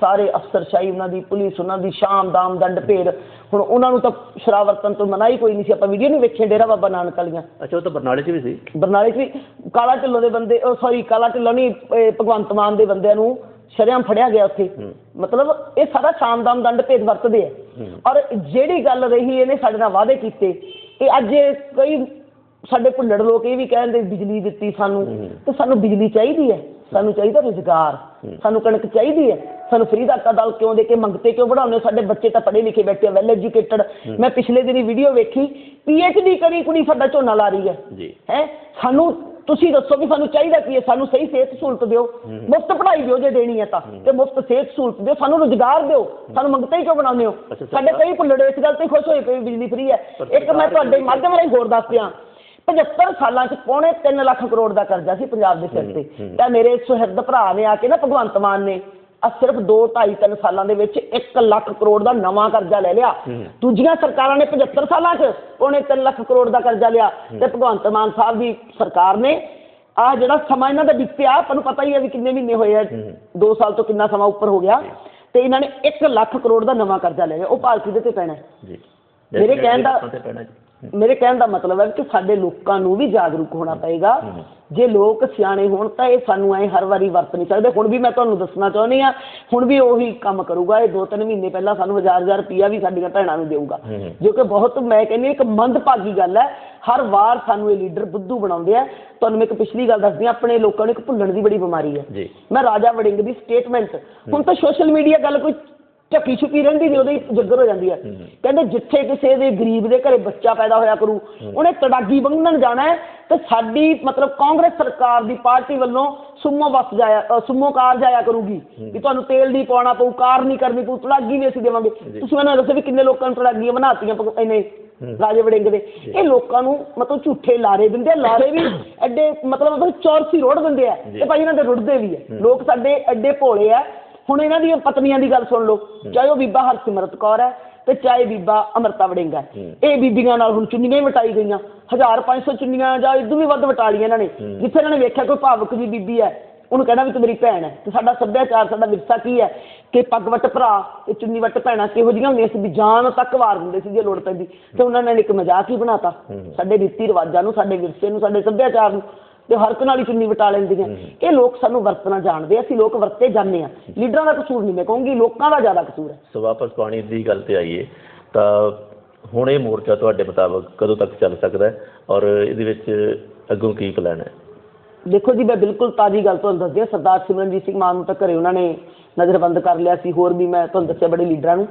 ਸਾਰੇ ਅਫਸਰਸ਼ਾਹੀ ਉਹਨਾਂ ਦੀ ਪੁਲਿਸ ਉਹਨਾਂ ਦੀ ਸ਼ਾਮ ਦਾਮ ਦੰਡ ਭੇਡ। ਹੁਣ ਉਹਨਾਂ ਨੂੰ ਤਾਂ ਸ਼ਰਾਬ ਵਰਤਨ ਤੋਂ ਮਨਾਹੀ ਕੋਈ ਨਹੀਂ ਸੀ। ਆਪਾਂ ਵੀਡੀਓ ਨਹੀਂ ਵੇਖੇ ਡੇਰਾ ਬਾਬਾ ਨਾਨਕ ਵਾਲੀਆਂ। ਅੱਛਾ ਉਹ ਤਾਂ ਬਰਨਾਲੇ 'ਚ ਵੀ ਸੀ। ਬਰਨਾਲੇ 'ਚ ਵੀ ਕਾਲਾ ਢਿੱਲੋਂ ਦੇ ਬੰਦੇ ਸੌਰੀ ਕਾਲਾ ਢਿੱਲੋਂ ਨਹੀਂ ਭਗਵੰਤ ਮਾਨ ਦੇ ਬੰਦਿਆਂ ਨੂੰ ਸ਼ਰੇਆਮ ਫੜਿਆ ਗਿਆ ਉੱਥੇ। ਮਤਲਬ ਇਹ ਸਾਰਾ ਸ਼ਾਮ ਦਾਮ ਦੰਡ ਭੇਦ ਵਰਤਦੇ ਆ। ਔਰ ਜਿਹੜੀ ਗੱਲ ਰਹੀ ਇਹਨੇ ਸਾਡੇ ਨਾਲ ਵਾਅਦੇ ਕੀਤੇ। ਇਹ ਅੱਜ ਕਈ ਸਾਡੇ ਭੁੱਲੜ ਲੋਕ ਇਹ ਵੀ ਕਹਿੰਦੇ ਬਿਜਲੀ ਦਿੱਤੀ ਸਾਨੂੰ। ਤੇ ਸਾਨੂੰ ਬਿਜਲੀ ਚਾਹੀਦੀ ਹੈ ਸਾਨੂੰ ਚਾਹੀਦਾ ਰੁਜ਼ਗਾਰ। ਸਾਨੂੰ ਕਣਕ ਚਾਹੀਦੀ ਹੈ ਸਾਨੂੰ ਫਰੀ ਦਾ ਆਟਾ ਦਾਲ ਕਿਉਂ ਦੇ ਕੇ ਮੰਗਤੇ ਕਿਉਂ ਬਣਾਉਂਦੇ? ਸਾਡੇ ਬੱਚੇ ਤਾਂ ਪੜ੍ਹੇ ਲਿਖੇ ਬੈਠੇ ਆ ਵੈਲ ਐਜੂਕੇਟਡ ਮੈਂ ਪਿਛਲੇ ਦਿਨੀ ਵੀਡੀਓ ਵੇਖੀ ਪੀਐਚਡੀ ਕਰੀ ਕੁੜੀ ਸਾਡਾ ਝੋਨਾ ਲਾ ਰਹੀ ਹੈ ਜੀ ਹੈ ਸਾਨੂੰ ਤੁਸੀਂ ਦੱਸੋ ਵੀ ਸਾਨੂੰ ਚਾਹੀਦਾ ਕੀ ਹੈ? ਸਾਨੂੰ ਸਹੀ ਸਿਹਤ ਸਹੂਲਤ ਦਿਓ। ਮੁਫਤ ਪੜ੍ਹਾਈ ਦਿਓ ਜੇ ਦੇਣੀ ਹੈ ਤਾਂ। ਤੇ ਮੁਫਤ ਸਿਹਤ ਸਹੂਲਤ ਦਿਓ ਸਾਨੂੰ ਰੁਜ਼ਗਾਰ ਦਿਓ ਸਾਨੂੰ ਮੰਗਤੇ ਹੀ ਕਿਉਂ ਬਣਾਉਂਦੇ ਹੋ? ਸਾਡੇ ਕਈ ਭੁੱਲੜੇ ਇਸ ਗੱਲ ਤੇ ਖੁਸ਼ ਹੋਏ ਪਏ ਬਿਜਲੀ ਫ੍ਰੀ ਹੈ। ਇੱਕ ਮੈਂ ਤੁਹਾਡੇ ਮਾਧਿਅਮ ਰਾਹੀਂ ਹੋਰ ਦੱਸ ਦਿਆਂ। 75 ਸਾਲਾਂ ਚ ਪੌਣੇ 3 ਲੱਖ ਕਰੋੜ ਦਾ ਕਰਜ਼ਾ ਸੀ ਪੰਜਾਬ ਦੇ ਸਿਰ ਤੇ। ਤਾਂ ਮੇਰੇ ਸੁਹਿਰਦ ਭਰਾ ਨੇ ਆ ਕੇ ਨਾ ਭਗਵੰਤ ਮਾਨ ਨੇ ਆ ਸਿਰਫ 2 2.5 3 ਸਾਲਾਂ ਦੇ ਵਿੱਚ 1 ਲੱਖ ਕਰੋੜ ਦਾ ਨਵਾਂ ਕਰਜ਼ਾ ਲੈ ਲਿਆ। ਦੂਜੀਆਂ ਸਰਕਾਰਾਂ ਨੇ 75 ਸਾਲਾਂ 'ਚ ਪੌਣੇ 3 ਲੱਖ ਕਰੋੜ ਦਾ ਕਰਜ਼ਾ ਲਿਆ। ਤੇ ਭਗਵੰਤ ਮਾਨ ਸਾਹਿਬ ਦੀ ਸਰਕਾਰ ਨੇ ਆ ਜਿਹੜਾ ਸਮਾਂ ਇਹਨਾਂ ਦਾ ਬੀਤਿਆ ਤੁਹਾਨੂੰ ਪਤਾ ਹੀ ਹੈ ਵੀ ਕਿੰਨੇ ਮਹੀਨੇ ਹੋਏ ਆ। ਹੂੰ। 2 ਸਾਲ ਤੋਂ ਕਿੰਨਾ ਸਮਾਂ ਉੱਪਰ ਹੋ ਗਿਆ। ਤੇ ਇਹਨਾਂ ਨੇ 1 ਲੱਖ ਕਰੋੜ ਦਾ ਨਵਾਂ ਕਰਜ਼ਾ ਲੈ ਲਿਆ। ਉਹ ਭਾਰਤੀ ਦੇ ਤੇ ਪੈਣਾ। ਜੀ। ਮੇਰੇ ਕਹਿਣ ਦਾ- ਮੇਰੇ ਕਹਿਣ ਦਾ ਮਤਲਬ ਹੈ ਕਿ ਸਾਡੇ ਲੋਕਾਂ ਨੂੰ ਵੀ ਜਾਗਰੂਕ ਹੋਣਾ ਪਏਗਾ। ਜੇ ਲੋਕ ਸਿਆਣੇ ਹੋਣ ਤਾਂ ਇਹ ਸਾਨੂੰ ਐ ਹਰ ਵਾਰੀ ਵਰਤ ਨਹੀਂ ਸਕਦੇ। ਹੁਣ ਵੀ ਮੈਂ ਤੁਹਾਨੂੰ ਦੱਸਣਾ ਚਾਹੁੰਦੀ ਆ ਹੁਣ ਵੀ ਉਹੀ ਕੰਮ ਕਰੂਗਾ। ਇਹ ਦੋ ਤਿੰਨ ਮਹੀਨੇ ਪਹਿਲਾਂ ਸਾਨੂੰ ਹਜ਼ਾਰ ਹਜ਼ਾਰ ਰੁਪਈਆ ਵੀ ਸਾਡੀਆਂ ਭੈਣਾਂ ਨੂੰ ਦੇਊਗਾ। ਜੋ ਕਿ ਬਹੁਤ ਮੈਂ ਕਹਿੰਦੀ ਇੱਕ ਮੰਦਭਾਗੀ ਗੱਲ ਹੈ। ਹਰ ਵਾਰ ਸਾਨੂੰ ਇਹ ਲੀਡਰ ਬੁੱਧੂ ਬਣਾਉਂਦੇ ਆ। ਤੁਹਾਨੂੰ ਮੈਂ ਇੱਕ ਪਿਛਲੀ ਗੱਲ ਦੱਸਦੀ ਹਾਂ ਆਪਣੇ ਲੋਕਾਂ ਨੂੰ ਇੱਕ ਭੁੱਲਣ ਦੀ ਬੜੀ ਬਿਮਾਰੀ ਹੈ। ਮੈਂ ਰਾਜਾ ਵੜਿੰਗ ਦੀ ਸਟੇਟਮੈਂਟ ਹੁਣ ਤਾਂ ਸੋਸ਼ਲ ਮੀਡੀਆ ਗੱਲ ਕੋਈ ਝੱਕੀ ਛੁਪੀ ਰਹਿੰਦੀ ਨਹੀਂ ਉਹਦੇ ਜੱਗਰ ਹੋ ਜਾਂਦੀ ਹੈ। ਕਹਿੰਦੇ ਜਿੱਥੇ ਕਿਸੇ ਦੇ ਗਰੀਬ ਦੇ ਘਰੇ ਬੱਚਾ ਪੈਦਾ ਹੋਇਆ ਕਰੂ ਉਹਨੇ ਤੜਾਗੀ ਬੰਨਣ ਜਾਣਾ ਹੈ ਤੇ ਸਾਡੀ ਮਤਲਬ ਕਾਂਗਰਸ ਸਰਕਾਰ ਦੀ ਪਾਰਟੀ ਵੱਲੋਂ ਸੁਮੋ ਬੱਸ ਜਾਇਆ ਸੁਮੋ ਕਾਰ ਜਾਇਆ ਕਰੂਗੀ ਵੀ ਤੁਹਾਨੂੰ ਤੇਲ ਨਹੀਂ ਪਾਉਣਾ ਪਊ ਕਾਰ ਨਹੀਂ ਕਰਨੀ ਪਊ ਤੜਾਗੀ ਵੀ ਅਸੀਂ ਦੇਵਾਂਗੇ। ਤੁਸੀਂ ਮੈਨੂੰ ਦੱਸੋ ਵੀ ਕਿੰਨੇ ਲੋਕਾਂ ਨੂੰ ਤੜਾਗੀਆਂ ਬਣਾਤੀਆਂ ਇਹਨੇ ਰਾਜੇ ਵੜਿੰਗ ਦੇ। ਇਹ ਲੋਕਾਂ ਨੂੰ ਮਤਲਬ ਝੂਠੇ ਲਾਰੇ ਦਿੰਦੇ ਆ ਲਾਰੇ ਵੀ ਐਡੇ ਮਤਲਬ ਮਤਲਬ ਚੌਰਸੀ ਰੋੜ ਦਿੰਦੇ ਆ। ਤੇ ਭਾਈ ਇਹਨਾਂ ਦੇ ਰੁੜਦੇ ਵੀ ਆ। ਲੋਕ ਸਾਡੇ ਐਡੇ ਭੋਲੇ ਆ ਹੁਣ ਇਹਨਾਂ ਦੀਆਂ ਪਤਨੀਆਂ ਦੀ ਗੱਲ ਸੁਣ ਲਓ ਚਾਹੇ ਉਹ ਬੀਬਾ ਹਰਸਿਮਰਤ ਕੌਰ ਹੈ ਤੇ ਚਾਹੇ ਬੀਬਾ ਅਮਰਤਾ ਵੜਿੰਗ। ਇਹ ਬੀਬੀਆਂ ਨਾਲ ਹੁਣ ਚੁੰਨੀਆਂ ਹੀ ਵਟਾਈ ਗਈਆਂ। 1500 ਚੁੰਨੀਆਂ ਜਾਂ ਇਦੋਂ ਵੀ ਵੱਧ ਵਟਾ ਲਈਆਂ ਇਹਨਾਂ ਨੇ। ਜਿੱਥੇ ਇਹਨਾਂ ਨੇ ਵੇਖਿਆ ਕੋਈ ਭਾਵੁਕ ਜੀ ਬੀਬੀ ਹੈ ਉਹਨੂੰ ਕਹਿਣਾ ਵੀ ਤੂੰ ਮੇਰੀ ਭੈਣ ਹੈ। ਤੇ ਸਾਡਾ ਸੱਭਿਆਚਾਰ ਸਾਡਾ ਵਿਰਸਾ ਕੀ ਹੈ? ਕਿ ਪੱਗ ਵੱਟ ਭਰਾ ਤੇ ਚੁੰਨੀ ਵੱਟ ਭੈਣਾਂ ਕਿਹੋ ਜਿਹੀਆਂ ਹੁੰਦੀਆਂ ਸੀ ਵੀ ਜਾਨ ਤੱਕ ਵਾਰ ਦਿੰਦੇ ਸੀ ਜੇ ਲੋੜ ਪੈਂਦੀ। ਤੇ ਉਹਨਾਂ ਨੇ ਇੱਕ ਮਜ਼ਾਕ ਹੀ ਬਣਾਤਾ। ਸਾਡੇ ਰੀਤੀ ਰਿਵਾਜਾਂ ਨੂੰ ਸਾਡੇ ਵਿਰਸੇ ਨੂੰ ਸਾਡੇ ਸੱਭਿਆਚਾਰ ਨੂੰ। ਤੇ ਹਰ ਇੱਕ ਨਾਲ ਹੀ ਚੁੰਨੀ ਵਟਾ ਲੈਂਦੀਆਂ। ਇਹ ਲੋਕ ਸਾਨੂੰ ਵਰਤਣਾ ਜਾਣਦੇ ਆ, ਅਸੀਂ ਲੋਕ ਵਰਤੇ ਜਾਂਦੇ ਆ। ਲੀਡਰਾਂ ਦਾ ਕਸੂਰ ਨਹੀਂ ਮੈਂ ਕਹੂੰਗੀ ਲੋਕਾਂ ਦਾ ਜ਼ਿਆਦਾ ਕਸੂਰ ਹੈ। ਸੋ ਵਾਪਸ ਪਾਣੀ ਦੀ ਗੱਲ ਤੇ ਆਈਏ ਤਾਂ ਹੁਣ ਇਹ ਮੋਰਚਾ ਤੁਹਾਡੇ ਮੁਤਾਬਕ ਕਦੋਂ ਤੱਕ ਚੱਲ ਸਕਦਾ ਹੈ ਔਰ ਇਹਦੇ ਵਿੱਚ ਅੱਗੋਂ ਕੀ ਪਲਾਨ ਹੈ? ਦੇਖੋ ਜੀ ਮੈਂ ਬਿਲਕੁਲ ਤਾਜ਼ੀ ਗੱਲ ਤੁਹਾਨੂੰ ਦੱਸਦੀ ਹਾਂ। ਸਰਦਾਰ ਸਿਮਰਨਜੀਤ ਸਿੰਘ ਮਾਨ ਨੂੰ ਤਾਂ ਘਰੇ ਉਹਨਾਂ ਨੇ ਨਜ਼ਰਬੰਦ ਕਰ ਲਿਆ ਸੀ ਹੋਰ ਵੀ ਮੈਂ ਤੁਹਾਨੂੰ ਦੱਸਿਆ ਬੜੇ ਲੀਡਰਾਂ ਨੂੰ।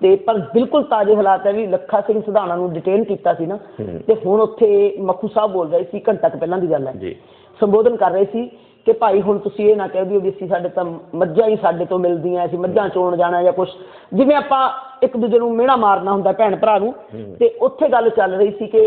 ਤੇ ਪਰ ਬਿਲਕੁਲ ਤਾਜ਼ੇ ਹਾਲਾਤ ਹੈ ਵੀ ਲੱਖਾ ਸਿੰਘ ਸਿਧਾਣਾ ਨੂੰ ਡਿਟੇਨ ਕੀਤਾ ਸੀ ਨਾ। ਤੇ ਹੁਣ ਉੱਥੇ ਮੱਖੂ ਸਾਹਿਬ ਬੋਲ ਰਹੇ ਸੀ ਘੰਟਾ ਕੁ ਪਹਿਲਾਂ ਦੀ ਗੱਲ ਹੈ ਜੀ ਸੰਬੋਧਨ ਕਰ ਰਹੇ ਸੀ ਕਿ ਭਾਈ ਹੁਣ ਤੁਸੀਂ ਇਹ ਨਾ ਕਹਿ ਦਿਓ ਵੀ ਅਸੀਂ ਸਾਡੇ ਤਾਂ ਮੱਝਾਂ ਹੀ ਸਾਡੇ ਤੋਂ ਮਿਲਦੀਆਂ ਅਸੀਂ ਮੱਝਾਂ ਚੋਣ ਜਾਣਾ ਜਾਂ ਕੁਝ ਜਿਵੇਂ ਆਪਾਂ ਇੱਕ ਦੂਜੇ ਨੂੰ ਮਿਹਣਾ ਮਾਰਨਾ ਹੁੰਦਾ ਭੈਣ ਭਰਾ ਨੂੰ। ਤੇ ਉੱਥੇ ਗੱਲ ਚੱਲ ਰਹੀ ਸੀ ਕਿ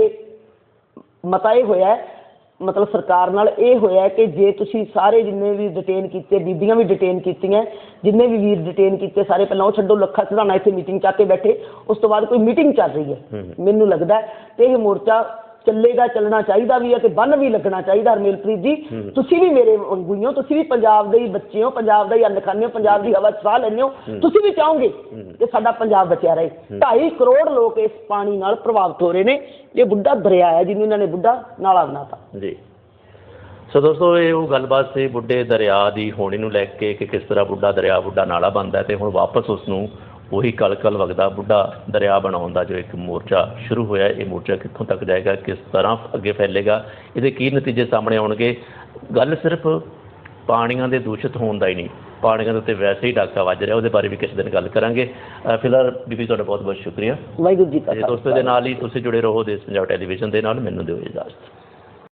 ਮਤਾ ਇਹ ਹੋਇਆ ਹੈ, ਮਤਲਬ ਸਰਕਾਰ ਨਾਲ ਇਹ ਹੋਇਆ ਕਿ ਜੇ ਤੁਸੀਂ ਸਾਰੇ ਜਿੰਨੇ ਵੀ ਡਿਟੇਨ ਕੀਤੇ ਬੀਬੀਆਂ ਵੀ ਡਿਟੇਨ ਕੀਤੀਆਂ ਜਿੰਨੇ ਵੀ ਵੀਰ ਡਿਟੇਨ ਕੀਤੇ ਸਾਰੇ ਪਹਿਲਾਂ ਉਹ ਛੱਡੋ ਲੱਖਾ ਸਿਧਾਣਾ ਇੱਥੇ ਮੀਟਿੰਗ ਚੱਕ ਕੇ ਬੈਠੇ ਉਸ ਤੋਂ ਬਾਅਦ ਕੋਈ ਮੀਟਿੰਗ ਚੱਲ ਰਹੀ ਹੈ। ਮੈਨੂੰ ਲੱਗਦਾ ਤੇ ਇਹ ਮੋਰਚਾ ਚੱਲੇਗਾ ਚੱਲਣਾ ਚਾਹੀਦਾ ਵੀ ਹੈ ਤੇ ਬੰਨ ਵੀ ਲੱਗਣਾ ਚਾਹੀਦਾ ਹਰਮੇਲਪ੍ਰੀਤ ਜੀ। ਤੁਸੀਂ ਵੀ ਮੇਰੇ ਵਾਂਗੂ ਹੀ ਹੋ ਤੁਸੀਂ ਵੀ ਪੰਜਾਬ ਦੇ ਹੀ ਬੱਚੇ ਹੋ ਪੰਜਾਬ ਦਾ ਹੀ ਅੰਨ ਖਾਂਦੇ ਹੋ ਪੰਜਾਬ ਦੀ ਹਵਾ ਸਾਹ ਲੈਂਦੇ ਹੋ। ਤੁਸੀਂ ਵੀ ਚਾਹੋਗੇ ਕਿ ਸਾਡਾ ਪੰਜਾਬ ਬਚਿਆ ਰਹੇ? 2.5 ਕਰੋੜ ਲੋਕ ਇਸ ਪਾਣੀ ਨਾਲ ਪ੍ਰਭਾਵਿਤ ਹੋ ਰਹੇ ਨੇ। ਇਹ ਬੁੱਢਾ ਦਰਿਆ ਹੈ ਜਿਹਨੂੰ ਇਹਨਾਂ ਨੇ ਬੁੱਢਾ ਨਾਲਾ ਬਣਾਤਾ। ਜੀ। ਸੋ ਦੋਸਤੋ ਇਹ ਉਹ ਗੱਲਬਾਤ ਸੀ ਬੁੱਢੇ ਦਰਿਆ ਦੀ ਹੋਣੀ ਨੂੰ ਲੈ ਕੇ ਕਿ ਕਿਸ ਤਰ੍ਹਾਂ ਬੁੱਢਾ ਦਰਿਆ ਬੁੱਢਾ ਨਾਲਾ ਬਣਦਾ ਤੇ ਹੁਣ ਵਾਪਸ ਉਸ ਨੂੰ ਉਹੀ ਕਲ-ਕਲ ਵਗਦਾ ਬੁੱਢਾ ਦਰਿਆ ਬਣਾਉਣ ਦਾ ਜੋ ਇੱਕ ਮੋਰਚਾ ਸ਼ੁਰੂ ਹੋਇਆ ਇਹ ਮੋਰਚਾ ਕਿੱਥੋਂ ਤੱਕ ਜਾਏਗਾ ਕਿਸ ਤਰ੍ਹਾਂ ਅੱਗੇ ਫੈਲੇਗਾ ਇਹਦੇ ਕੀ ਨਤੀਜੇ ਸਾਹਮਣੇ ਆਉਣਗੇ? ਗੱਲ ਸਿਰਫ ਪਾਣੀਆਂ ਦੇ ਦੂਸ਼ਿਤ ਹੋਣ ਦਾ ਹੀ ਨਹੀਂ ਪਾਣੀਆਂ ਦੇ ਉੱਤੇ ਵੈਸੇ ਹੀ ਡਾਕਾ ਵੱਜ ਰਿਹਾ ਉਹਦੇ ਬਾਰੇ ਵੀ ਕਿਸੇ ਦਿਨ ਗੱਲ ਕਰਾਂਗੇ। ਫਿਲਹਾਲ ਬੀਬੀ ਤੁਹਾਡਾ ਬਹੁਤ ਬਹੁਤ ਸ਼ੁਕਰੀਆ। ਵਾਹਿਗੁਰੂ ਜੀ ਕਾ ਦੋਸਤੋ ਦੇ ਨਾਲ ਹੀ ਤੁਸੀਂ ਜੁੜੇ ਰਹੋ ਦੇਸ਼ ਪੰਜਾਬ ਟੈਲੀਵਿਜ਼ਨ ਦੇ ਨਾਲ ਮੈਨੂੰ ਦਿਓ ਇਜਾਜ਼ਤ।